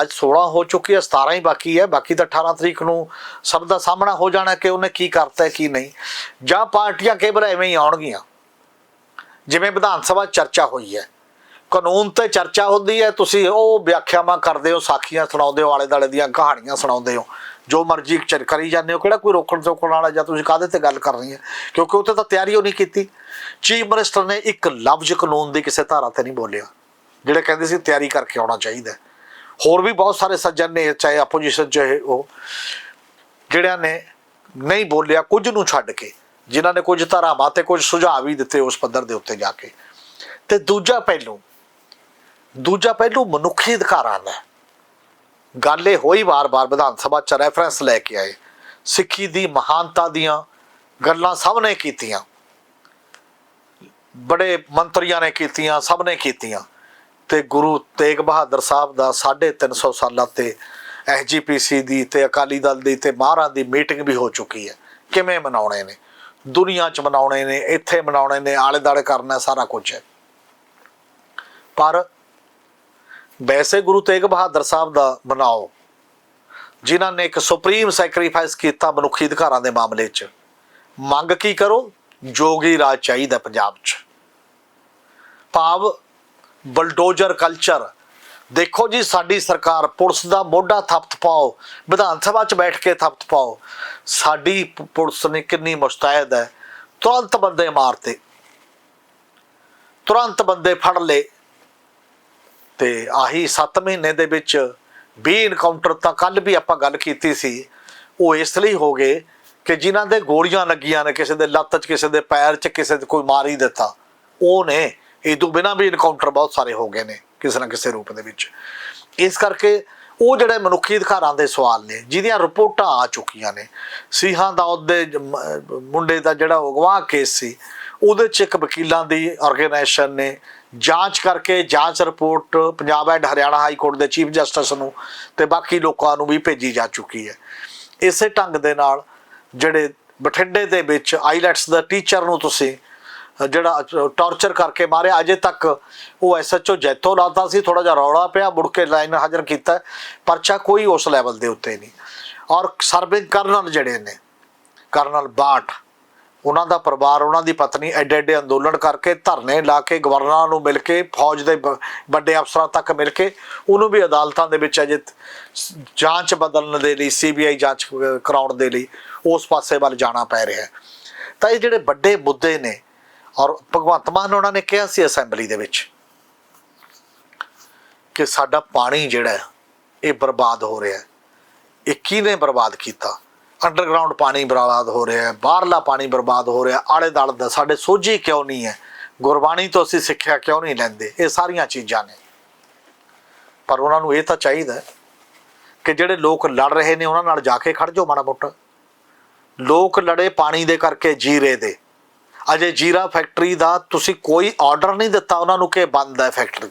ਅੱਜ 16 ਹੋ ਚੁੱਕੀ ਹੈ 17 ਹੀ ਬਾਕੀ ਹੈ, ਬਾਕੀ ਤਾਂ 18 ਤਰੀਕ ਨੂੰ ਸਭ ਦਾ ਸਾਹਮਣਾ ਹੋ ਜਾਣਾ ਕਿ ਉਹਨੇ ਕੀ ਕਰਤਾ ਕੀ ਨਹੀਂ। ਜਾਂ ਪਾਰਟੀਆਂ ਕਈ ਵਾਰ ਐਵੇਂ ਹੀ ਆਉਣਗੀਆਂ। ਜਿਵੇਂ ਵਿਧਾਨ ਸਭਾ ਚਰਚਾ ਹੋਈ ਹੈ। ਕਾਨੂੰਨ ਤੇ ਚਰਚਾ ਹੁੰਦੀ ਹੈ, ਤੁਸੀਂ ਉਹ ਵਿਆਖਿਆਵਾਂ ਕਰਦੇ ਹੋ, ਸਾਖੀਆਂ ਸੁਣਾਉਂਦੇ ਹੋ ਆਲੇ ਦੁਆਲੇ ਦੀਆਂ ਕਹਾਣੀਆਂ ਸੁਣਾਉਂਦੇ ਹੋ। ਜੋ ਮਰਜ਼ੀ ਚਰ ਕਰੀ ਜਾਂਦੇ ਹੋ, ਕਿਹੜਾ ਕੋਈ ਰੋਕਣ ਟੋਕਣ ਵਾਲਾ ਜਾਂ ਤੁਸੀਂ ਕਾਹਦੇ ਤੇ ਗੱਲ ਕਰ ਰਹੀ ਹੈ ਕਿਉਂਕਿ ਉੱਥੇ ਤਾਂ ਤਿਆਰੀ ਉਹ ਨਹੀਂ ਕੀਤੀ। ਚੀਫ ਮਿਨਿਸਟਰ ਨੇ ਇੱਕ ਲਫ਼ਜ਼ ਕਾਨੂੰਨ ਦੀ ਕਿਸੇ ਧਾਰਾ ਤੇ ਨਹੀਂ ਬੋਲਿਆ, ਜਿਹੜੇ ਕਹਿੰਦੇ ਸੀ ਤਿਆਰੀ ਕਰਕੇ ਆਉਣਾ ਚਾਹੀਦਾ। ਹੋਰ ਵੀ ਬਹੁਤ ਸਾਰੇ ਸੱਜਣ ਨੇ, ਚਾਹੇ ਆਪੋਜੀਸ਼ਨ ਚਾਹੇ ਉਹ, ਜਿਹੜਿਆਂ ਨੇ ਨਹੀਂ ਬੋਲਿਆ ਕੁਝ ਨੂੰ ਛੱਡ ਕੇ। ਜਿਨ੍ਹਾਂ ਨੇ ਕੁਝ ਧਾਰਾਵਾਂ ਤੇ ਕੁਝ ਸੁਝਾਅ ਵੀ ਦਿੱਤੇ ਉਸ ਪੱਧਰ ਦੇ ਉੱਤੇ ਜਾ ਕੇ। ਤੇ ਦੂਜਾ ਪਹਿਲੂ ਦੂਜਾ ਪਹਿਲੂ ਮਨੁੱਖੀ ਅਧਿਕਾਰਾਂ ਦਾ ਗੱਲ ਇਹ ਹੋਈ ਵਾਰ-ਵਾਰ ਵਿਧਾਨ ਸਭਾ ਚ ਰੈਫਰੈਂਸ ਲੈ ਕੇ ਆਏ। ਸਿੱਖੀ ਦੀ ਮਹਾਨਤਾ ਦੀਆਂ ਗੱਲਾਂ ਸਭ ਨੇ ਕੀਤੀਆਂ। ਬੜੇ ਮੰਤਰੀਆਂ ਨੇ ਕੀਤੀਆਂ, ਸਭ ਨੇ ਕੀਤੀਆਂ। ਤੇ ਗੁਰੂ ਤੇਗ ਬਹਾਦਰ ਸਾਹਿਬ ਦਾ 350 ਸਾਲਾਂ ਤੇ ਐਸਜੀਪੀਸੀ ਦੀ ਤੇ ਅਕਾਲੀ ਦਲ ਦੀ ਤੇ ਮਹਾਰਾਜ ਦੀ ਮੀਟਿੰਗ ਵੀ ਹੋ ਚੁੱਕੀ ਹੈ। ਕਿਵੇਂ ਮਨਾਉਣੇ ਨੇ? ਦੁਨੀਆ 'ਚ ਮਨਾਉਣੇ ਨੇ, ਇੱਥੇ ਮਨਾਉਣੇ ਨੇ ਆਲੇ ਦਾਲੇ ਕਰਨਾ, ਸਾਰਾ ਕੁਝ ਹੈ। ਪਰ ਵੈਸੇ ਗੁਰੂ ਤੇਗ ਬਹਾਦਰ ਸਾਹਿਬ ਦਾ ਮਨਾਓ, ਜਿਨ੍ਹਾਂ ਨੇ ਇੱਕ ਸੁਪਰੀਮ ਸੈਕਰੀਫਾਈਸ ਕੀਤਾ ਮਨੁੱਖੀ ਅਧਿਕਾਰਾਂ ਦੇ ਮਾਮਲੇ 'ਚ, ਮੰਗ ਕੀ ਕਰੋ? ਜੋਗੀ ਰਾਜ ਚਾਹੀਦਾ ਪੰਜਾਬ 'ਚ। ਭਾਵ ਬਲਡੋਜ਼ਰ ਕਲਚਰ ਦੇਖੋ ਜੀ, ਸਾਡੀ ਸਰਕਾਰ ਪੁਲਿਸ ਦਾ ਮੋਢਾ ਥਪਥ ਪਾਓ, ਵਿਧਾਨ ਸਭਾ 'ਚ ਬੈਠ ਕੇ ਥਪਥ ਪਾਓ। ਸਾਡੀ ਪੁਲਿਸ ਨੇ ਕਿੰਨੀ ਮੁਸਤੈਦ ਹੈ। ਤੁਰੰਤ ਬੰਦੇ ਮਾਰਤੇ। ਤੁਰੰਤ ਬੰਦੇ ਫੜ ਲਏ। ਤੇ ਆਹੀ 7 ਮਹੀਨੇ ਦੇ ਵਿੱਚ 20 ਇਨਕਾਊਂਟਰ ਤਾਂ ਕੱਲ ਵੀ ਆਪਾਂ ਗੱਲ ਕੀਤੀ ਸੀ। ਉਹ ਇਸ ਲਈ ਹੋ ਗਏ ਕਿ ਜਿਨ੍ਹਾਂ ਦੇ ਗੋਲੀਆਂ ਲੱਗੀਆਂ ਨੇ, ਕਿਸੇ ਦੇ ਲੱਤ 'ਚ, ਕਿਸੇ ਦੇ ਪੈਰ 'ਚ, ਕਿਸੇ ਦੇ ਕੋਈ ਮਾਰ ਹੀ ਦਿੱਤਾ। ਉਹ ਨੇ ਇਹ ਤੋਂ ਬਿਨਾਂ ਵੀ ਇਨਕਾਊਂਟਰ ਬਹੁਤ ਸਾਰੇ ਹੋ ਗਏ ਨੇ ਕਿਸੇ ਨਾ ਕਿਸੇ ਰੂਪ ਦੇ ਵਿੱਚ। ਇਸ ਕਰਕੇ ਉਹ ਜਿਹੜੇ ਮਨੁੱਖੀ ਅਧਿਕਾਰਾਂ ਦੇ ਸਵਾਲ ਨੇ, ਜਿਹਦੀਆਂ ਰਿਪੋਰਟਾਂ ਆ ਚੁੱਕੀਆਂ ਨੇ ਸੀਹਾਂ ਦਾ ਉਹਦੇ ਮੁੰਡੇ ਦਾ ਜਿਹੜਾ ਅਗਵਾ ਕੇਸ ਸੀ, ਉਹਦੇ 'ਚ ਇੱਕ ਵਕੀਲਾਂ ਦੀ ਆਰਗੇਨਾਈਜੇਸ਼ਨ ਨੇ ਜਾਂਚ ਕਰਕੇ ਜਾਂਚ report Punjab and Haryana high court ਦੇ ਚੀਫ ਜਸਟਿਸ ਨੂੰ ਤੇ ਬਾਕੀ ਲੋਕਾਂ ਨੂੰ ਵੀ ਭੇਜੀ ਜਾ ਚੁੱਕੀ ਹੈ। ਇਸੇ ਢੰਗ ਦੇ ਨਾਲ ਜਿਹੜੇ ਬਠਿੰਡੇ ਦੇ ਵਿੱਚ ਆਈਲੈਟਸ ਦਾ ਟੀਚਰ ਨੂੰ ਤੁਸੀਂ ਜਿਹੜਾ ਟਾਰਚਰ ਕਰਕੇ ਮਾਰਿਆ ਅਜੇ ਤੱਕ ਉਹ ਐਸਐਚਓ ਜੈਤੋ ਲਾਤਾ ਸੀ ਥੋੜਾ ਜਿਹਾ ਰੌਲਾ ਪਿਆ ਮੁੜ ਕੇ ਲਾਈਨ ਹਾਜ਼ਰ ਕੀਤਾ ਪਰਚਾ ਕੋਈ ਉਸ ਲੈਵਲ ਦੇ ਉੱਤੇ ਨਹੀਂ। ਔਰ ਸਰਵਿੰਗ ਕਰਨਲ ਜਿਹੜੇ ਨੇ ਕਰਨਲ ਬਾਟ ਉਹਨਾਂ ਦਾ ਪਰਿਵਾਰ ਉਹਨਾਂ ਦੀ ਪਤਨੀ ਐਡੇ ਐਡੇ ਅੰਦੋਲਨ ਕਰਕੇ ਧਰਨੇ ਲਾ ਕੇ ਗਵਰਨਰਾਂ ਨੂੰ ਮਿਲ ਕੇ ਫੌਜ ਦੇ ਬ- ਵੱਡੇ ਅਫਸਰਾਂ ਤੱਕ ਮਿਲ ਕੇ ਉਹਨੂੰ ਵੀ ਅਦਾਲਤਾਂ ਦੇ ਵਿੱਚ ਅਜੇ ਜਾਂਚ ਬਦਲਣ ਦੇ ਲਈ ਸੀਬੀਆਈ ਜਾਂਚ ਅ, ਕਰਾਉਣ ਦੇ ਲਈ ਉਸ ਪਾਸੇ ਵੱਲ ਜਾਣਾ ਪੈ ਰਿਹਾ ਤਾਂ ਇਹ ਜਿਹੜੇ ਵੱਡੇ ਮੁੱਦੇ ਨੇ ਔਰ ਭਗਵੰਤ ਮਾਨ ਉਹਨਾਂ ਨੇ ਕਿਹਾ ਸੀ ਅਸੈਂਬਲੀ ਦੇ ਵਿੱਚ ਕਿ ਸਾਡਾ ਪਾਣੀ ਜਿਹੜਾ ਇਹ ਬਰਬਾਦ ਹੋ ਰਿਹਾ ਹੈ। ਇਹ ਕਿਹਨੇ ਬਰਬਾਦ ਕੀਤਾ? ਅੰਡਰਗਰਾਉਂਡ ਪਾਣੀ ਬਰਬਾਦ ਹੋ ਰਿਹਾ ਹੈ, ਬਾਹਰਲਾ ਪਾਣੀ ਬਰਬਾਦ ਹੋ ਰਿਹਾ ਆਲੇ ਦਾਲੇ ਦਾ ਸਾਡੇ ਸੋਝੀ ਕਿਉਂ ਨਹੀਂ ਹੈ? ਗੁਰਬਾਣੀ ਤੋਂ ਅਸੀਂ ਸਿੱਖਿਆ ਕਿਉਂ ਨਹੀਂ ਲੈਂਦੇ? ਇਹ ਸਾਰੀਆਂ ਚੀਜ਼ਾਂ ਨੇ। ਪਰ ਉਹਨਾਂ ਨੂੰ ਇਹ ਤਾਂ ਚਾਹੀਦਾ ਕਿ ਜਿਹੜੇ ਲੋਕ ਲੜ ਰਹੇ ਨੇ, ਉਹਨਾਂ ਨਾਲ ਜਾ ਕੇ ਖੜ ਜਾਓ ਮਾੜਾ ਮੋਟਾ। ਲੋਕ ਲੜੇ ਪਾਣੀ ਦੇ ਕਰਕੇ ਜੀਰੇ ਦੇ। ਅਜੇ ਜੀਰਾ ਫੈਕਟਰੀ ਦਾ ਤੁਸੀਂ ਕੋਈ ਆਰਡਰ ਨਹੀਂ ਦਿੱਤਾ ਉਹਨਾਂ ਨੂੰ ਕਿ ਬੰਦ ਹੈ ਫੈਕਟਰੀ।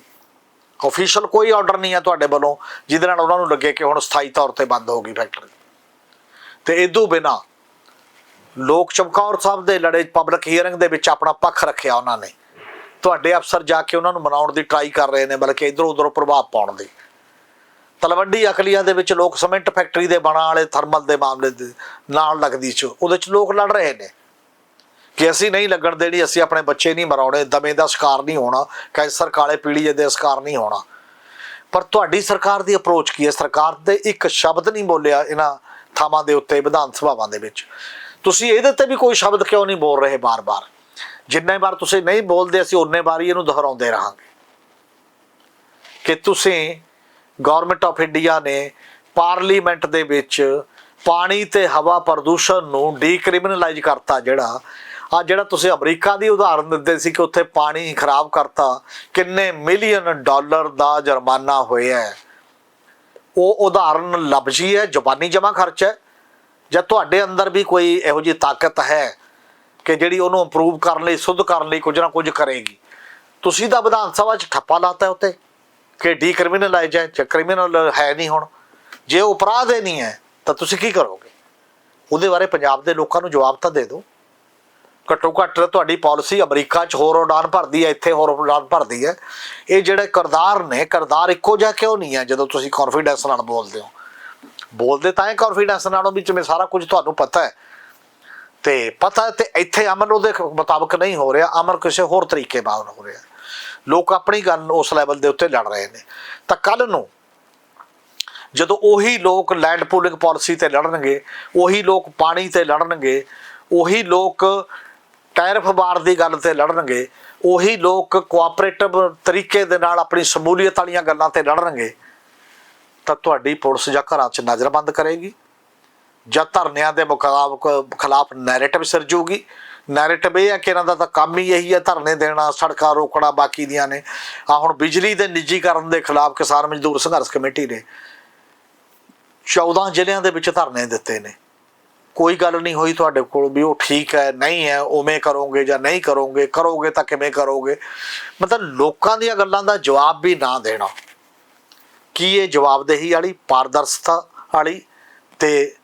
ਅਫੀਸ਼ੀਅਲ ਕੋਈ ਆਰਡਰ ਨਹੀਂ ਹੈ ਤੁਹਾਡੇ ਵੱਲੋਂ, ਜਿਹਦੇ ਨਾਲ ਉਹਨਾਂ ਨੂੰ ਲੱਗੇ ਕਿ ਹੁਣ ਸਥਾਈ ਤੌਰ ਤੇ ਬੰਦ ਹੋ ਗਈ ਫੈਕਟਰੀ। ਤੇ ਇਦੋਂ ਬਿਨਾ ਲੋਕ ਚਮਕੌਰ ਸਾਹਿਬ ਦੇ ਲੜੇ ਪਬਲਿਕ ਹੀਅਰਿੰਗ ਦੇ ਵਿੱਚ ਆਪਣਾ ਪੱਖ ਰੱਖਿਆ ਉਹਨਾਂ ਨੇ। ਤੁਹਾਡੇ ਅਫਸਰ ਜਾ ਕੇ ਉਹਨਾਂ ਨੂੰ ਮਨਾਉਣ ਦੀ ਟਰਾਈ ਕਰ ਰਹੇ ਨੇ, ਬਲਕਿ ਇਧਰ ਉਧਰ ਪ੍ਰਭਾਵ ਪਾਉਣ ਦੀ। ਤਲਵੰਡੀ ਅਕਲੀਆਂ ਦੇ ਵਿੱਚ ਲੋਕ ਸਮਿੰਟ ਫੈਕਟਰੀ ਦੇ ਬਣਾ ਵਾਲੇ ਥਰਮਲ ਦੇ ਮਾਮਲੇ ਦੇ ਨਾਲ ਲੱਗਦੀ ਚ, ਉਹਦੇ ਚ ਲੋਕ ਲੜ ਰਹੇ ਨੇ। ਕਿ ਅਸੀਂ ਨਹੀਂ ਲੱਗਣ ਦੇਣੀ, ਅਸੀਂ ਆਪਣੇ ਬੱਚੇ ਨਹੀਂ ਮਰਾਉਣੇ, ਦਮੇ ਦਾ ਸ਼ਿਕਾਰ ਨਹੀਂ ਹੋਣਾ, ਕੈਂਸਰ, ਕਾਲੇ ਪੀੜੀਏ ਦੇ ਸ਼ਿਕਾਰ ਨਹੀਂ ਹੋਣਾ। ਪਰ ਤੁਹਾਡੀ ਸਰਕਾਰ ਦੀ ਅਪਰੋਚ ਕੀ ਹੈ? ਸਰਕਾਰ ਦੇ ਇੱਕ ਸ਼ਬਦ ਨਹੀਂ ਬੋਲਿਆ ਇਹਨਾਂ ਥਾਵਾਂ ਦੇ ਉੱਤੇ, ਵਿਧਾਨ ਸਭਾਵਾਂ ਦੇ ਵਿੱਚ। ਤੁਸੀਂ ਇਹਦੇ ਤੇ ਵੀ ਕੋਈ ਸ਼ਬਦ ਕਿਉਂ ਨਹੀਂ ਬੋਲ ਰਹੇ ਬਾਰ-ਬਾਰ? ਜਿੰਨੇ ਵਾਰ ਤੁਸੀਂ ਨਹੀਂ ਬੋਲਦੇ, ਅਸੀਂ ਉਨੇ ਵਾਰ ਹੀ ਇਹਨੂੰ ਦੁਹਰਾਉਂਦੇ ਰਹਾਂਗੇ। ਕਿ ਤੁਸੀਂ ਗਵਰਨਮੈਂਟ ਆਫ ਇੰਡੀਆ ਨੇ ਪਾਰਲੀਮੈਂਟ ਦੇ ਵਿੱਚ ਪਾਣੀ ਤੇ ਹਵਾ ਪ੍ਰਦੂਸ਼ਣ ਨੂੰ ਡੀਕ੍ਰਿਮੀਨਲਾਈਜ਼ ਕਰਤਾ ਜਿਹੜਾ ਆ ਜਿਹੜਾ ਤੁਸੀਂ ਅਮਰੀਕਾ ਦੀ ਉਦਾਹਰਨ ਦਿੰਦੇ ਸੀ ਕਿ ਉੱਥੇ ਪਾਣੀ ਖਰਾਬ ਕਰਤਾ, ਕਿੰਨੇ ਮਿਲੀਅਨ ਡਾਲਰ ਦਾ ਜੁਰਮਾਨਾ ਹੋਇਆ ਉਹ ਉਦਾਹਰਨ ਲਬਜ਼ੀ ਹੈ, ਜ਼ਬਾਨੀ ਜਮਾ ਖਰਚ ਹੈ। ਜਾਂ ਤੁਹਾਡੇ ਅੰਦਰ ਵੀ ਕੋਈ ਇਹੋ ਜਿਹੀ ਤਾਕਤ ਹੈ ਕਿ ਜਿਹੜੀ ਉਹਨੂੰ ਇੰਪਰੂਵ ਕਰਨ ਲਈ, ਸੁੱਧ ਕਰਨ ਲਈ ਕੁਝ ਨਾ ਕੁਝ ਕਰੇਗੀ? ਤੁਸੀਂ ਤਾਂ ਵਿਧਾਨ ਸਭਾ 'ਚ ਠੱਪਾ ਲਾਤਾ ਉੱਤੇ। ਕਿ ਡੀਕ੍ਰਿਮੀਨਲਾਈਜ਼ ਹੈ, ਜਾਂ ਕ੍ਰਿਮੀਨਲ ਹੈ ਨਹੀਂ ਹੁਣ। ਜੇ ਉਹ ਅਪਰਾਧ ਹੀ ਨਹੀਂ ਹੈ, ਤਾਂ ਤੁਸੀਂ ਕੀ ਕਰੋਗੇ? ਉਹਦੇ ਬਾਰੇ ਪੰਜਾਬ ਦੇ ਲੋਕਾਂ ਨੂੰ ਜਵਾਬ ਤਾਂ ਦੇ ਦਿਓ। ਘੱਟੋ ਘੱਟ ਤੁਹਾਡੀ ਪਾਲਿਸੀ ਅਮਰੀਕਾ 'ਚ ਹੋਰ ਉਡਾਨ ਭਰਦੀ ਹੈ, ਇੱਥੇ ਹੋਰ ਉਡਾਨ ਭਰਦੀ ਹੈ। ਇਹ ਜਿਹੜੇ ਕਰਦਾਰ ਨੇ, ਕਰਦਾਰ ਇੱਕੋ ਜਿਹਾ ਕਿਉਂ ਨਹੀਂ ਹੈ ਜਦੋਂ ਤੁਸੀਂ ਕੌਨਫੀਡੈਂਸ ਨਾਲ ਬੋਲਦੇ ਹੋ? ਬੋਲਦੇ ਤਾਂ ਹੈ ਕੌਨਫੀਡੈਂਸ ਨਾਲੋਂ ਵੀ ਜਿਵੇਂ ਸਾਰਾ ਕੁਝ ਤੁਹਾਨੂੰ ਪਤਾ ਹੈ। ਤੇ ਪਤਾ ਤੇ ਇੱਥੇ ਅਮਲ ਉਹਦੇ ਮੁਤਾਬਕ ਨਹੀਂ ਹੋ ਰਿਹਾ ਅਮਲ ਕਿਸੇ ਹੋਰ ਤਰੀਕੇ ਨਾਲ ਹੋ ਰਿਹਾ। ਲੋਕ ਆਪਣੀ ਗੱਲ ਉਸ ਲੈਵਲ ਦੇ ਉੱਤੇ ਲੜ ਰਹੇ ਨੇ। ਤਾਂ ਕੱਲ ਨੂੰ ਜਦੋਂ ਉਹੀ ਲੋਕ ਲੈਂਡ ਪੂਲਿੰਗ ਪਾਲਿਸੀ ਤੇ ਲੜਨਗੇ, ਉਹੀ ਲੋਕ ਪਾਣੀ ਤੇ ਲੜਨਗੇ, ਉਹੀ ਲੋਕ ਟੈਰਿਫ ਬਾਰ ਦੀ ਗੱਲ ਤੇ ਲੜਨਗੇ, ਉਹੀ ਲੋਕ ਕੋਆਪਰੇਟਿਵ ਤਰੀਕੇ ਦੇ ਨਾਲ ਆਪਣੀ ਸ਼ਮੂਲੀਅਤ ਵਾਲੀਆਂ ਗੱਲਾਂ ਤੇ ਲੜਨਗੇ, ਤਾਂ ਤੁਹਾਡੀ ਪੁਲਿਸ ਜਾਂ ਘਰਾਂ 'ਚ ਨਜ਼ਰਬੰਦ ਕਰੇਗੀ, ਜਾਂ ਧਰਨਿਆਂ ਦੇ ਮੁਕਾਬਕ ਖਿਲਾਫ ਨੈਰੇਟਿਵ ਸਿਰਜੂਗੀ। ਨੈਰੇਟਿਵ ਇਹ ਹੈ ਕਿ ਇਹਨਾਂ ਦਾ ਤਾਂ ਕੰਮ ਹੀ ਇਹੀ ਹੈ, ਧਰਨੇ ਦੇਣਾ, ਸੜਕਾਂ ਰੋਕਣਾ ਬਾਕੀ ਦੀਆਂ ਨੇ। ਆ ਹੁਣ ਬਿਜਲੀ ਦੇ ਨਿੱਜੀਕਰਨ ਦੇ ਖਿਲਾਫ ਕਿਸਾਨ ਮਜ਼ਦੂਰ ਸੰਘਰਸ਼ ਕਮੇਟੀ ਨੇ 14 ਜ਼ਿਲ੍ਹਿਆਂ ਦੇ ਵਿੱਚ ਧਰਨੇ ਦਿੱਤੇ ਨੇ। ਕੋਈ ਗੱਲ ਨਹੀਂ ਹੋਈ ਤੁਹਾਡੇ ਕੋਲ ਵੀ ਉਹ ਠੀਕ ਹੈ, ਨਹੀਂ ਹੈ, ਉਵੇਂ ਕਰੋਗੇ ਜਾਂ ਨਹੀਂ ਕਰੋਗੇ ਕਰੋਗੇ ਤਾਂ ਕਿਵੇਂ ਕਰੋਗੇ? ਮਤਲਬ ਲੋਕਾਂ ਦੀਆਂ ਗੱਲਾਂ ਦਾ ਜਵਾਬ ਵੀ ਨਾ ਦੇਣਾ। ਕੀ ਇਹ ਜਵਾਬਦੇਹੀ ਵਾਲੀ, ਪਾਰਦਰਸ਼ਤਾ ਵਾਲੀ ਤੇ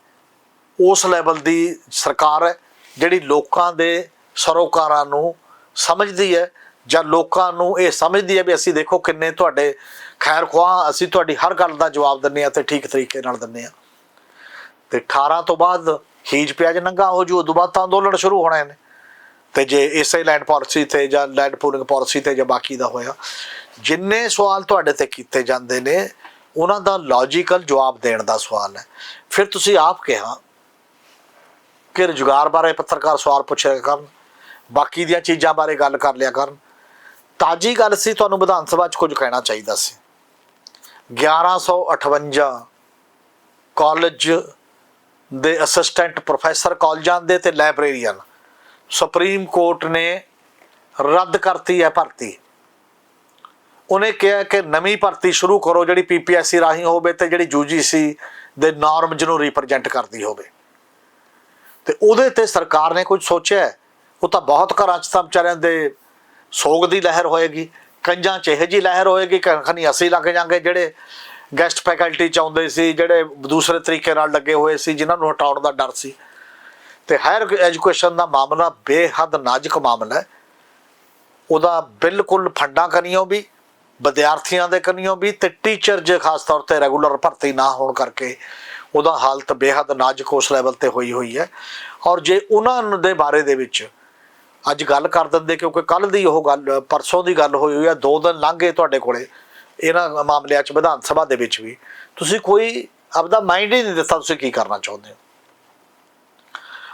ਉਸ ਲੈਵਲ ਦੀ ਸਰਕਾਰ ਹੈ ਜਿਹੜੀ ਲੋਕਾਂ ਦੇ ਸਰੋਕਾਰਾਂ ਨੂੰ ਸਮਝਦੀ ਹੈ ਜਾਂ ਲੋਕਾਂ ਨੂੰ ਇਹ ਸਮਝਦੀ ਹੈ ਵੀ ਅਸੀਂ ਦੇਖੋ ਕਿੰਨੇ ਤੁਹਾਡੇ ਖੈਰ ਖੁਆਹ ਅਸੀਂ ਤੁਹਾਡੀ ਹਰ ਗੱਲ ਦਾ ਜਵਾਬ ਦਿੰਨੇ ਆ ਤੇ ਠੀਕ ਤਰੀਕੇ ਨਾਲ ਦਿੰਨੇ ਆ ਤੇ 18 ਤੋਂ ਬਾਅਦ ਹੀਜ ਪਿਆਜ ਨੰਗਾ ਹੋ ਜੂ, ਉਦੋਂ ਬਾਅਦ ਤਾਂ ਅੰਦੋਲਨ ਸ਼ੁਰੂ ਹੋਣੇ ਨੇ ਤੇ ਜੇ ਇਸੇ ਲੈਂਡ ਪਾਲਿਸੀ ਤੇ ਜਾਂ ਲੈਂਡ ਪੂਲਿੰਗ ਪਾਲਿਸੀ ਤੇ ਜਾਂ ਬਾਕੀ ਦਾ ਹੋਇਆ, ਜਿੰਨੇ ਸਵਾਲ ਤੁਹਾਡੇ ਤੇ ਕੀਤੇ ਜਾਂਦੇ ਨੇ, ਉਹਨਾਂ ਦਾ ਲੌਜੀਕਲ ਜਵਾਬ ਦੇਣ ਦਾ ਸਵਾਲ ਹੈ। ਫਿਰ ਤੁਸੀਂ ਆਪ ਕਿਹਾ ਕਿ ਰੁਜ਼ਗਾਰ ਬਾਰੇ ਪੱਤਰਕਾਰ ਸਵਾਲ ਪੁੱਛਿਆ ਕਰਨ, ਬਾਕੀ ਦੀਆਂ ਚੀਜ਼ਾਂ ਬਾਰੇ ਗੱਲ ਕਰ ਲਿਆ ਕਰਨ। ਤਾਜੀ ਗੱਲ ਸੀ, ਤੁਹਾਨੂੰ ਵਿਧਾਨ ਸਭਾ 'ਚ ਕੁਝ ਕਹਿਣਾ ਚਾਹੀਦਾ ਸੀ। 1158 ਕਾਲਜ ਦੇ ਅਸਿਸਟੈਂਟ ਪ੍ਰੋਫੈਸਰ ਕਾਲਜਾਂ ਦੇ ਤੇ ਲਾਇਬ੍ਰੇਰੀਅਨ ਸੁਪਰੀਮ ਕੋਰਟ ਨੇ ਰੱਦ ਕਰਤੀ ਹੈ ਭਰਤੀ। ਉਹਨੇ ਕਿਹਾ ਕਿ ਨਵੀਂ ਭਰਤੀ ਸ਼ੁਰੂ ਕਰੋ ਜਿਹੜੀ ਪੀਪੀਐਸਸੀ ਰਾਹੀਂ ਹੋਵੇ ਤੇ ਜਿਹੜੀ ਯੂਜੀਸੀ ਦੇ ਨਾਰਮਸ ਨੂੰ ਰਿਪਰੈਜ਼ੈਂਟ ਕਰਦੀ ਹੋਵੇ। ਤੇ ਉਹਦੇ ਤੇ ਸਰਕਾਰ ਨੇ ਕੁਝ ਸੋਚਿਆ ਉਹ ਤਾਂ ਬਹੁਤ ਘਰਾਂ 'ਚ ਤਾਂ ਵਿਚਾਰਿਆਂ ਦੇ ਸੋਗ ਦੀ ਲਹਿਰ ਹੋਏਗੀ, ਕੰਜਾਂ 'ਚ ਇਹੋ ਜਿਹੀ ਲਹਿਰ ਹੋਏਗੀ ਕਿ ਅਸੀਂ ਲੱਗ ਜਾਾਂਗੇ ਜਿਹੜੇ ਗੈਸਟ ਫੈਕਲਟੀ ਚ ਆਉਂਦੇ ਸੀ, ਜਿਹੜੇ ਦੂਸਰੇ ਤਰੀਕੇ ਨਾਲ ਲੱਗੇ ਹੋਏ ਸੀ, ਜਿਨ੍ਹਾਂ ਨੂੰ ਹਟਾਉਣ ਦਾ ਡਰ ਸੀ। ਤੇ ਹਾਇਰ ਐਜੂਕੇਸ਼ਨ ਦਾ ਮਾਮਲਾ ਬੇਹੱਦ ਨਾਜ਼ੁਕ ਮਾਮਲਾ ਹੈ। ਉਹਦਾ ਬਿਲਕੁਲ ਫੰਡਾਂ ਕਨੀਓ ਵੀ, ਵਿਦਿਆਰਥੀਆਂ ਦੇ ਕਨੀਓ ਵੀ, ਤੇ ਟੀਚਰ ਜੇ ਖਾਸ ਤੌਰ ਤੇ ਰੈਗੂਲਰ ਭਰਤੀ ਨਾ ਹੋਣ ਕਰਕੇ ਉਹਦਾ ਹਾਲਤ ਬੇਹੱਦ ਨਾਜ਼ੁਕ ਉਸ ਲੈਵਲ ਤੇ ਹੋਈ ਹੋਈ ਹੈ। ਔਰ ਜੇ ਉਹਨਾਂ ਦੇ ਬਾਰੇ ਦੇ ਵਿੱਚ ਅੱਜ ਗੱਲ ਕਰ ਦਿੰਦੇ, ਕਿਉਂਕਿ ਕੱਲ ਦੀ ਉਹ ਗੱਲ, ਪਰਸੋਂ ਦੀ ਗੱਲ ਹੋਈ ਹੋਈ ਹੈ, ਦੋ ਦਿਨ ਲੰਘ ਗਏ ਤੁਹਾਡੇ ਕੋਲੇ। ਇਹਨਾਂ ਮਾਮਲਿਆਂ 'ਚ ਵਿਧਾਨ ਸਭਾ ਦੇ ਵਿੱਚ ਵੀ। ਤੁਸੀਂ ਕੋਈ ਆਪਦਾ ਮਾਈਂਡ ਹੀ ਨਹੀਂ ਦਿੱਤਾ ਤੁਸੀਂ ਕੀ ਕਰਨਾ ਚਾਹੁੰਦੇ ਹੋ।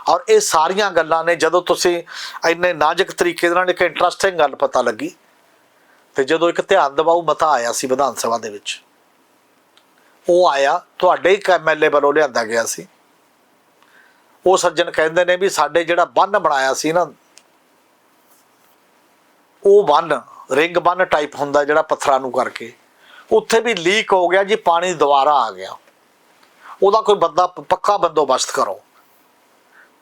ਔਰ ਇਹ ਸਾਰੀਆਂ ਗੱਲਾਂ ਨੇ ਜਦੋਂ ਤੁਸੀਂ ਇੰਨੇ ਨਾਜ਼ੁਕ ਤਰੀਕੇ ਦੇ ਨਾਲ ਇੱਕ ਇੰਟਰਸਟਿੰਗ ਗੱਲ ਪਤਾ ਲੱਗੀ, ਤੇ ਜਦੋਂ ਇੱਕ ਧਿਆਨ ਦਿਵਾਉ ਮਤਾ ਆਇਆ ਸੀ ਵਿਧਾਨ ਸਭਾ ਦੇ ਵਿੱਚ। ਉਹ ਆਇਆ, ਤੁਹਾਡੇ ਹੀ ਐਮਐਲਏ ਵੱਲੋਂ ਲਿਆਂਦਾ ਗਿਆ ਸੀ। ਉਹ ਸੱਜਣ ਕਹਿੰਦੇ ਨੇ ਵੀ ਸਾਡੇ ਜਿਹੜਾ ਬੰਨ ਬਣਾਇਆ ਸੀ ਨਾ, ਉਹ ਬੰਨ ਰਿੰਗ ਬੰਨ ਟਾਈਪ ਹੁੰਦਾ ਜਿਹੜਾ ਪੱਥਰਾਂ ਨੂੰ ਕਰਕੇ। ਉੱਥੇ ਵੀ ਲੀਕ ਹੋ ਗਿਆ ਜੀ, ਪਾਣੀ ਦੁਬਾਰਾ ਆ ਗਿਆ। ਉਹਦਾ ਕੋਈ ਬੰਦਾ ਪੱਕਾ ਬੰਦੋਬਸਤ ਕਰੋ।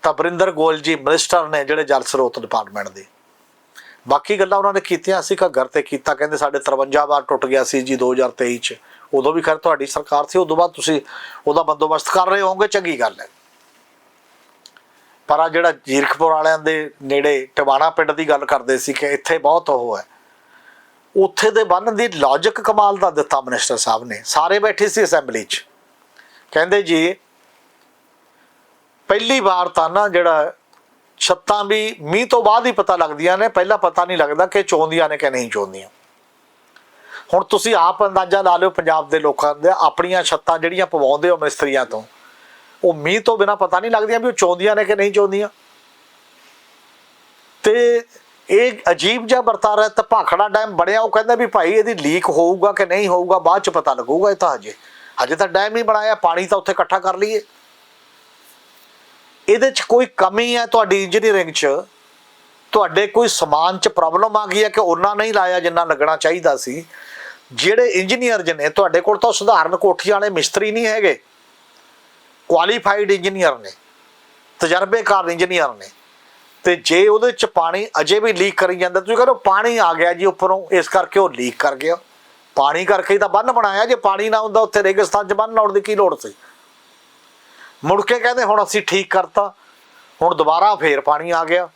ਤਾਂ ਬਰਿੰਦਰ ਗੋਇਲ ਜੀ ਮਿਨਿਸਟਰ ਨੇ ਜਿਹੜੇ ਜਲ ਸਰੋਤ ਡਿਪਾਰਟਮੈਂਟ ਦੇ। ਬਾਕੀ ਗੱਲਾਂ ਉਹਨਾਂ ਨੇ ਕੀਤੀਆਂ ਸੀ ਘੱਗਰ ਤੇ ਕੀਤਾ, ਕਹਿੰਦੇ ਸਾਡੇ 53 ਵਾਰ ਟੁੱਟ ਗਿਆ ਸੀ ਜੀ 2023 ਚ। ਉਦੋਂ ਵੀ ਖੈਰ ਤੁਹਾਡੀ ਸਰਕਾਰ ਸੀ, ਉਦੋਂ ਬਾਅਦ ਤੁਸੀਂ ਉਹਦਾ ਬੰਦੋਬਸਤ ਕਰ ਰਹੇ ਹੋਵੋਗੇ, ਚੰਗੀ ਗੱਲ ਹੈ। ਪਰ ਆ ਜਿਹੜਾ ਜੀਰਖਪੁਰ ਵਾਲਿਆਂ ਦੇ ਨੇੜੇ ਟਿਵਾਣਾ ਪਿੰਡ ਦੀ ਗੱਲ ਕਰਦੇ ਸੀ ਕਿ ਇੱਥੇ ਬਹੁਤ ਉਹ ਹੈ। ਉੱਥੇ ਦੇ ਬੰਨ ਦੀ ਲੌਜੀਕ ਕਮਾਲ ਦਾ ਦਿੱਤਾ ਮਿਨਿਸਟਰ ਸਾਹਿਬ ਨੇ। ਸਾਰੇ ਬੈਠੇ ਸੀ ਅਸੈਂਬਲੀ 'ਚ। ਕਹਿੰਦੇ ਜੀ, ਪਹਿਲੀ ਵਾਰ ਤਾਂ ਨਾ ਜਿਹੜਾ ਛੱਤਾਂ ਵੀ ਮੀਂਹ ਤੋਂ ਬਾਅਦ ਹੀ ਪਤਾ ਲੱਗਦੀਆਂ ਨੇ, ਪਹਿਲਾਂ ਪਤਾ ਨਹੀਂ ਲੱਗਦਾ ਕਿ ਚੋਂਦੀਆਂ ਨੇ ਕਿ ਨਹੀਂ ਚੋਂਦੀਆਂ। ਹੁਣ ਤੁਸੀਂ ਆਪ ਅੰਦਾਜ਼ਾ ਲਾ ਲਿਓ ਪੰਜਾਬ ਦੇ ਲੋਕਾਂ ਦੇ, ਆਪਣੀਆਂ ਛੱਤਾਂ ਜਿਹੜੀਆਂ ਪਵਾਉਂਦੇ ਹੋ ਮਿਸਤਰੀਆਂ ਤੋਂ, ਉਹ ਮੀਂਹ ਤੋਂ ਬਿਨਾ ਪਤਾ ਨਹੀਂ ਲੱਗਦੀਆਂ ਵੀ ਉਹ ਚੋਂਦੀਆਂ ਨੇ ਕਿ ਨਹੀਂ ਚੋਂਦੀਆਂ। ਤੇ ਇਹ ਅਜੀਬ ਜਿਹਾ ਵਰਤਾਰਾ ਹੈ ਤਾਂ ਭਾਖੜਾ ਡੈਮ ਬਣਿਆ, ਉਹ ਕਹਿੰਦਾ ਵੀ ਭਾਈ ਇਹਦੀ ਲੀਕ ਹੋਊਗਾ ਕਿ ਨਹੀਂ ਹੋਊਗਾ, ਬਾਅਦ ਚ ਪਤਾ ਲੱਗੂਗਾ ਇਹ ਤਾਂ ਹਜੇ। ਹਜੇ ਤਾਂ ਡੈਮ ਹੀ ਬਣਾਇਆ, ਪਾਣੀ ਤਾਂ ਉੱਥੇ ਇਕੱਠਾ ਕਰ ਲਈਏ। ਇਹਦੇ ਚ ਕੋਈ ਕਮੀ ਹੈ ਤੁਹਾਡੀ ਇੰਜੀਨੀਅਰਿੰਗ ਚ? ਤੁਹਾਡੇ ਕੋਈ ਸਮਾਨ ਚ ਪ੍ਰੋਬਲਮ ਆ ਗਈ ਹੈ ਕਿ ਉਹਨਾਂ ਨਹੀਂ ਲਾਇਆ ਜਿੰਨਾ ਲੱਗਣਾ ਚਾਹੀਦਾ ਸੀ? ਜਿਹੜੇ ਇੰਜੀਨੀਅਰ ਨੇ, ਤੁਹਾਡੇ ਕੋਲ ਤਾਂ ਸਧਾਰਨ ਕੋਠੀ ਵਾਲੇ ਮਿਸਤਰੀ ਨਹੀਂ ਹੈਗੇ। ਕੁਆਲੀਫਾਈਡ ਇੰਜੀਨੀਅਰ ਨੇ, ਤਜਰਬੇਕਾਰ ਇੰਜੀਨੀਅਰ ਨੇ। ਤੇ ਜੇ ਉਹਦੇ ਚ ਪਾਣੀ ਅਜੇ ਵੀ ਲੀਕ ਕਰੀ ਜਾਂਦਾ, ਤੁਸੀਂ ਕਹਿੰਦੇ ਪਾਣੀ ਆ ਗਿਆ ਜੀ ਉੱਪਰੋਂ, ਇਸ ਕਰਕੇ ਉਹ ਲੀਕ ਕਰ ਗਿਆ। ਪਾਣੀ ਕਰਕੇ ਹੀ ਤਾਂ ਬੰਨ ਬਣਾਇਆ, ਜੇ ਪਾਣੀ ਨਾ ਹੁੰਦਾ ਉੱਥੇ ਰੇਗਿਸਤਾਨ 'ਚ ਬੰਨ ਲਾਉਣ ਦੀ ਕੀ ਲੋੜ ਸੀ? ਮੁੜ ਕੇ ਕਹਿੰਦੇ ਹੁਣ ਅਸੀਂ ਠੀਕ ਕਰਤਾ, ਹੁਣ ਦੁਬਾਰਾ ਫੇਰ ਪਾਣੀ ਆ ਗਿਆ।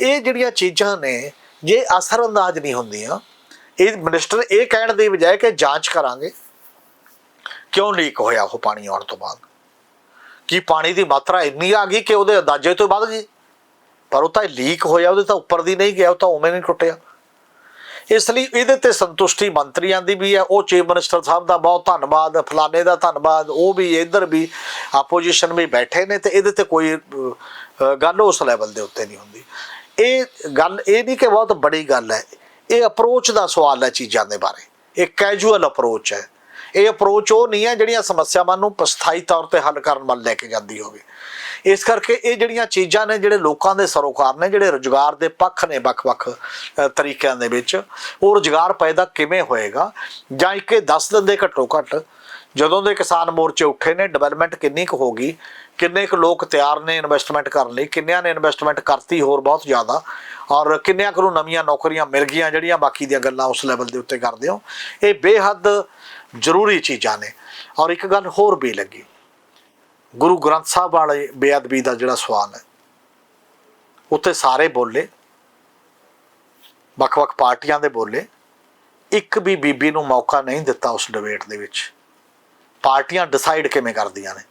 ਇਹ ਜਿਹੜੀਆਂ ਚੀਜ਼ਾਂ ਨੇ, ਜੇ ਅਸਰ ਅੰਦਾਜ਼ ਨਹੀਂ ਹੁੰਦੀਆਂ, ਇਹ ਮਿਨਿਸਟਰ ਇਹ ਕਹਿਣ ਦੀ ਬਜਾਏ ਕਿ ਜਾਂਚ ਕਰਾਂਗੇ, ਕਿਉਂ ਲੀਕ ਹੋਇਆ ਉਹ ਪਾਣੀ ਆਉਣ ਤੋਂ ਬਾਅਦ? ਕੀ ਪਾਣੀ ਦੀ ਮਾਤਰਾ ਇੰਨੀ ਆ ਗਈ ਕਿ ਉਹਦੇ ਅੰਦਾਜ਼ੇ ਤੋਂ ਵੱਧ ਗਈ? ਪਰ ਉਹ ਤਾਂ ਲੀਕ ਹੋਇਆ, ਉਹਦੇ ਤਾਂ ਉੱਪਰ ਦੀ ਨਹੀਂ ਗਿਆ, ਉਹ ਤਾਂ ਉਵੇਂ ਨਹੀਂ ਟੁੱਟਿਆ। ਇਸ ਲਈ ਇਹਦੇ ਤੇ ਸੰਤੁਸ਼ਟੀ ਮੰਤਰੀਆਂ ਦੀ ਵੀ ਹੈ, ਉਹ ਚੀਫ ਮਿਨਿਸਟਰ ਸਾਹਿਬ ਦਾ ਬਹੁਤ ਧੰਨਵਾਦ, ਫਲਾਣੇ ਦਾ ਧੰਨਵਾਦ, ਉਹ ਵੀ, ਇੱਧਰ ਵੀ, ਆਪੋਜੀਸ਼ਨ ਵੀ ਬੈਠੇ ਨੇ ਤੇ ਇਹਦੇ ਤੇ ਕੋਈ ਗੱਲ ਉਸ ਲੈਵਲ ਦੇ ਉੱਤੇ ਨਹੀਂ ਹੁੰਦੀ। ਇਹ ਗੱਲ, ਇਹ ਨਹੀਂ ਕਿ ਬਹੁਤ ਬੜੀ ਗੱਲ ਹੈ, ਇਹ ਅਪਰੋਚ ਦਾ ਸਵਾਲ ਹੈ ਚੀਜ਼ਾਂ ਦੇ ਬਾਰੇ। ਇਹ ਕੈਜੂਅਲ ਅਪਰੋਚ ਹੈ। ਇਹ ਅਪਰੋਚ ਉਹ ਨਹੀਂ ਹੈ ਜਿਹੜੀਆਂ ਸਮੱਸਿਆਵਾਂ ਨੂੰ ਪਸਥਾਈ ਤੌਰ ਤੇ ਹੱਲ ਕਰਨ ਵੱਲ ਲੈ ਕੇ ਜਾਂਦੀ ਹੋਵੇ। ਇਸ ਕਰਕੇ ਇਹ ਜਿਹੜੀਆਂ ਚੀਜ਼ਾਂ ਨੇ, ਜਿਹੜੇ ਲੋਕਾਂ ਦੇ ਸਰੋਕਾਰ ਨੇ, ਜਿਹੜੇ ਰੁਜ਼ਗਾਰ ਦੇ ਪੱਖ ਨੇ ਵੱਖ-ਵੱਖ ਤਰੀਕਿਆਂ ਦੇ ਵਿੱਚ, ਉਹ ਰੁਜ਼ਗਾਰ ਪੈਦਾ ਕਿਵੇਂ ਹੋਏਗਾ? ਜਾਂ ਇੱਕ ਇਹ ਦੱਸ ਦਿੰਦੇ ਘੱਟੋ ਘੱਟ ਜਦੋਂ ਦੇ ਕਿਸਾਨ ਮੋਰਚੇ ਉੱਠੇ ਨੇ ਡਿਵੈਲਪਮੈਂਟ ਕਿੰਨੀ ਕੁ ਹੋ ਗਈ, ਕਿੰਨੇ ਕੁ ਲੋਕ ਤਿਆਰ ਨੇ ਇਨਵੈਸਟਮੈਂਟ ਕਰਨ ਲਈ, ਕਿੰਨਿਆਂ ਨੇ ਇਨਵੈਸਟਮੈਂਟ ਕਰਤੀ ਹੋਰ ਬਹੁਤ ਜ਼ਿਆਦਾ, ਔਰ ਕਿੰਨਿਆਂ ਕੁ ਨੂੰ ਨਵੀਆਂ ਨੌਕਰੀਆਂ ਮਿਲ ਗਈਆਂ, ਜਿਹੜੀਆਂ ਬਾਕੀ ਦੀਆਂ ਗੱਲਾਂ ਉਸ ਲੈਵਲ ਦੇ ਉੱਤੇ ਕਰਦੇ ਹੋ, ਇਹ ਬੇਹੱਦ ਜ਼ਰੂਰੀ ਚੀਜ਼ਾਂ ਨੇ। ਔਰ ਇੱਕ ਗੱਲ ਹੋਰ ਵੀ ਲੱਗੀ। ਗੁਰੂ ਗ੍ਰੰਥ ਸਾਹਿਬ ਵਾਲੇ ਬੇਅਦਬੀ ਦਾ ਜਿਹੜਾ ਸਵਾਲ ਹੈ ਉੱਤੇ ਸਾਰੇ ਬੋਲੇ, ਵੱਖ-ਵੱਖ ਪਾਰਟੀਆਂ ਦੇ ਬੋਲੇ, ਇੱਕ ਵੀ ਬੀਬੀ ਨੂੰ ਮੌਕਾ ਨਹੀਂ ਦਿੱਤਾ ਉਸ ਡਿਬੇਟ ਦੇ ਵਿੱਚ। ਪਾਰਟੀਆਂ ਡਿਸਾਈਡ ਕਿਵੇਂ ਕਰਦੀਆਂ ਨੇ।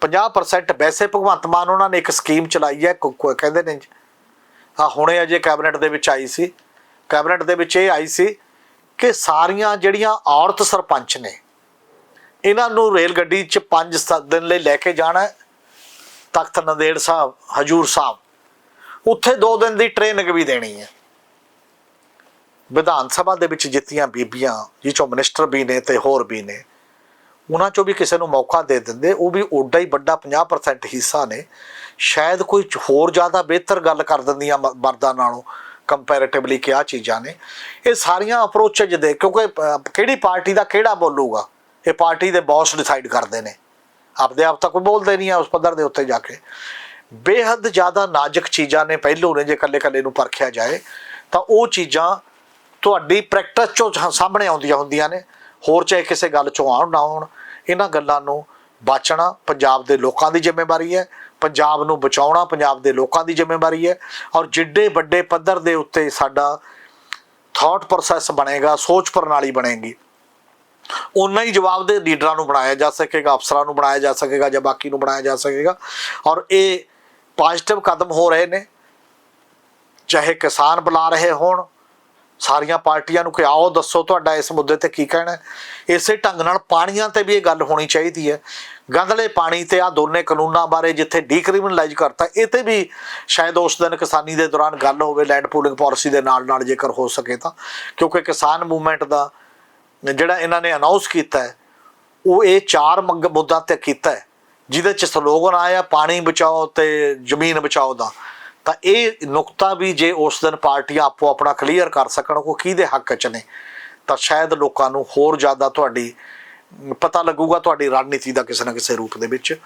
50% ਵੈਸੇ ਭਗਵੰਤ ਮਾਨ ਉਹਨਾਂ ਨੇ ਇੱਕ ਸਕੀਮ ਚਲਾਈ ਹੈ ਕਹਿੰਦੇ ਨੇ ਆ ਹੁਣੇ ਅਜੇ ਕੈਬਨਿਟ ਦੇ ਵਿੱਚ ਆਈ ਸੀ। ਕੈਬਨਿਟ ਦੇ ਵਿੱਚ ਇਹ ਆਈ ਸੀ ਕਿ ਸਾਰੀਆਂ ਜਿਹੜੀਆਂ ਔਰਤ ਸਰਪੰਚ ਨੇ, ਇਹਨਾਂ ਨੂੰ ਰੇਲ ਗੱਡੀ 'ਚ 5 ਦਿਨ ਲਈ ਲੈ ਕੇ ਜਾਣਾ ਤਖਤ ਨੰਦੇੜ ਸਾਹਿਬ, ਹਜੂਰ ਸਾਹਿਬ। ਉੱਥੇ 2 ਦਿਨ ਦੀ ਟ੍ਰੇਨਿੰਗ ਵੀ ਦੇਣੀ ਹੈ। ਵਿਧਾਨ ਸਭਾ ਦੇ ਵਿੱਚ ਜਿੱਤੀਆਂ ਬੀਬੀਆਂ, ਜਿਹ ਚੋਂ ਮਿਨਿਸਟਰ ਵੀ ਨੇ ਤੇ ਹੋਰ ਵੀ ਨੇ, ਉਹਨਾਂ ਚੋਂ ਵੀ ਕਿਸੇ ਨੂੰ ਮੌਕਾ ਦੇ ਦਿੰਦੇ, ਉਹ ਵੀ ਓਡਾ ਹੀ ਵੱਡਾ 50% ਹਿੱਸਾ ਨੇ। ਸ਼ਾਇਦ ਕੋਈ ਹੋਰ ਜ਼ਿਆਦਾ ਬਿਹਤਰ ਗੱਲ ਕਰ ਦਿੰਦੀਆਂ ਮ- ਮਰਦਾਂ ਨਾਲੋਂ। ਕੰਪੈਰੀਟਿਵਲੀ ਕਿ ਆਹ ਚੀਜ਼ਾਂ ਨੇ, ਇਹ ਸਾਰੀਆਂ ਅਪਰੋਚੇਜ ਦੇ, ਕਿਉਂਕਿ ਕਿਹੜੀ ਪਾਰਟੀ ਦਾ ਕਿਹੜਾ ਬੋਲੂਗਾ, ਇਹ ਪਾਰਟੀ ਦੇ ਬੌਸ ਡਿਸਾਈਡ ਕਰਦੇ ਨੇ। ਆਪਦੇ ਆਪ ਤਾਂ ਕੋਈ ਬੋਲਦੇ ਨਹੀਂ ਆ ਉਸ ਪੱਧਰ ਦੇ ਉੱਤੇ ਜਾ ਕੇ। ਬੇਹੱਦ ਜ਼ਿਆਦਾ ਨਾਜ਼ੁਕ ਚੀਜ਼ਾਂ ਨੇ ਪਹਿਲੋਂ ਨੇ ਜੇ ਕੱਲੇ ਕੱਲੇ ਨੂੰ ਪਰਖਿਆ ਜਾਏ, ਤਾਂ ਉਹ ਚੀਜ਼ਾਂ ਤੁਹਾਡੀ ਪ੍ਰੈਕਟਿਸ ਚੋਂ ਸਾਹਮਣੇ ਆਉਂਦੀਆਂ ਹੁੰਦੀਆਂ ਨੇ। ਹੋਰ ਚਾਹੇ ਕਿਸੇ ਗੱਲ ਚੋਂ ਆਉਣ ਨਾ ਆਉਣ, ਇਹਨਾਂ ਗੱਲਾਂ ਨੂੰ ਬਾਚਣਾ ਪੰਜਾਬ ਦੇ ਲੋਕਾਂ ਦੀ ਜ਼ਿੰਮੇਵਾਰੀ ਹੈ। ਪੰਜਾਬ ਨੂੰ ਬਚਾਉਣਾ ਪੰਜਾਬ ਦੇ ਲੋਕਾਂ ਦੀ ਜ਼ਿੰਮੇਵਾਰੀ ਹੈ ਔਰ ਜਿੱਡੇ ਵੱਡੇ ਪੱਧਰ ਦੇ ਉੱਤੇ ਸਾਡਾ ਥਾਟ ਪ੍ਰੋਸੈਸ ਬਣੇਗਾ, ਸੋਚ ਪ੍ਰਣਾਲੀ ਬਣੇਗੀ। ਉਨਾ ਹੀ ਜਵਾਬ ਦੇ ਲੀਡਰਾਂ ਨੂੰ ਬਣਾਇਆ ਜਾ ਸਕੇਗਾ, ਅਫਸਰਾਂ ਨੂੰ ਬਣਾਇਆ ਜਾ ਸਕੇਗਾ ਜਾਂ ਬਾਕੀ ਨੂੰ ਬਣਾਇਆ ਜਾ ਸਕੇਗਾ। ਔਰ ਇਹ ਪੋਜ਼ਿਟਿਵ ਕਦਮ ਹੋ ਰਹੇ ਨੇ, ਚਾਹੇ ਕਿਸਾਨ ਬੁਲਾ ਰਹੇ ਹੋਣ ਸਾਰੀਆਂ ਪਾਰਟੀਆਂ ਨੂੰ ਕਿ ਆਓ ਦੱਸੋ ਤੁਹਾਡਾ ਇਸ ਮੁੱਦੇ ਤੇ ਕੀ ਕਹਿਣਾ ਇਸੇ ਢੰਗ ਨਾਲ ਪਾਣੀਆਂ ਤੇ ਵੀ ਇਹ ਗੱਲ ਹੋਣੀ ਚਾਹੀਦੀ ਹੈ। ਗੰਧਲੇ ਪਾਣੀ ਤੇ ਆ ਦੋਨੇ ਕਾਨੂੰਨਾਂ ਬਾਰੇ ਜਿੱਥੇ ਡੀਕ੍ਰਿਮੀਨਲਾਈਜ਼ ਕਰਤਾ, ਇਹ ਤੇ ਵੀ ਸ਼ਾਇਦ ਉਸ ਦਿਨ ਕਿਸਾਨੀ ਦੇ ਦੌਰਾਨ ਗੱਲ ਹੋਵੇ, ਲੈਂਡ ਪੂਲਿੰਗ ਪਾਲਿਸੀ ਦੇ ਨਾਲ ਨਾਲ ਜੇਕਰ ਹੋ ਸਕੇ ਤਾਂ। ਕਿਉਂਕਿ ਕਿਸਾਨ ਮੂਵਮੈਂਟ ਦਾ ਜਿਹੜਾ ਇਹਨਾਂ ਨੇ ਅਨਾਉਂਸ ਕੀਤਾ ਹੈ, ਉਹ ਇਹ ਚਾਰ ਮੰਗ ਮੁੱਦਾ ਤੇ ਕੀਤਾ ਹੈ, ਜਿਹਦੇ ਚ ਸਲੋਗਨ ਆਇਆ, ਪਾਣੀ ਬਚਾਓ ਤੇ ਜ਼ਮੀਨ ਬਚਾਓ ਦਾ। ਤਾਂ ਇਹ ਨੁਕਤਾ ਵੀ ਜੇ ਉਸ ਦਿਨ ਪਾਰਟੀਆਂ ਆਪੋ ਆਪਣਾ ਕਲੀਅਰ ਕਰ ਸਕਣ, ਉਹ ਕਿਹਦੇ ਹੱਕ ਚ ਨੇ? ਤਾਂ ਸ਼ਾਇਦ ਲੋਕਾਂ ਨੂੰ ਹੋਰ ਜ਼ਿਆਦਾ ਤੁਹਾਡੀ, ਪਤਾ ਲੱਗੂਗਾ ਤੁਹਾਡੀ ਰਣਨੀਤੀ ਦਾ ਕਿਸੇ ਨਾ ਕਿਸੇ ਰੂਪ ਦੇ ਵਿੱਚ।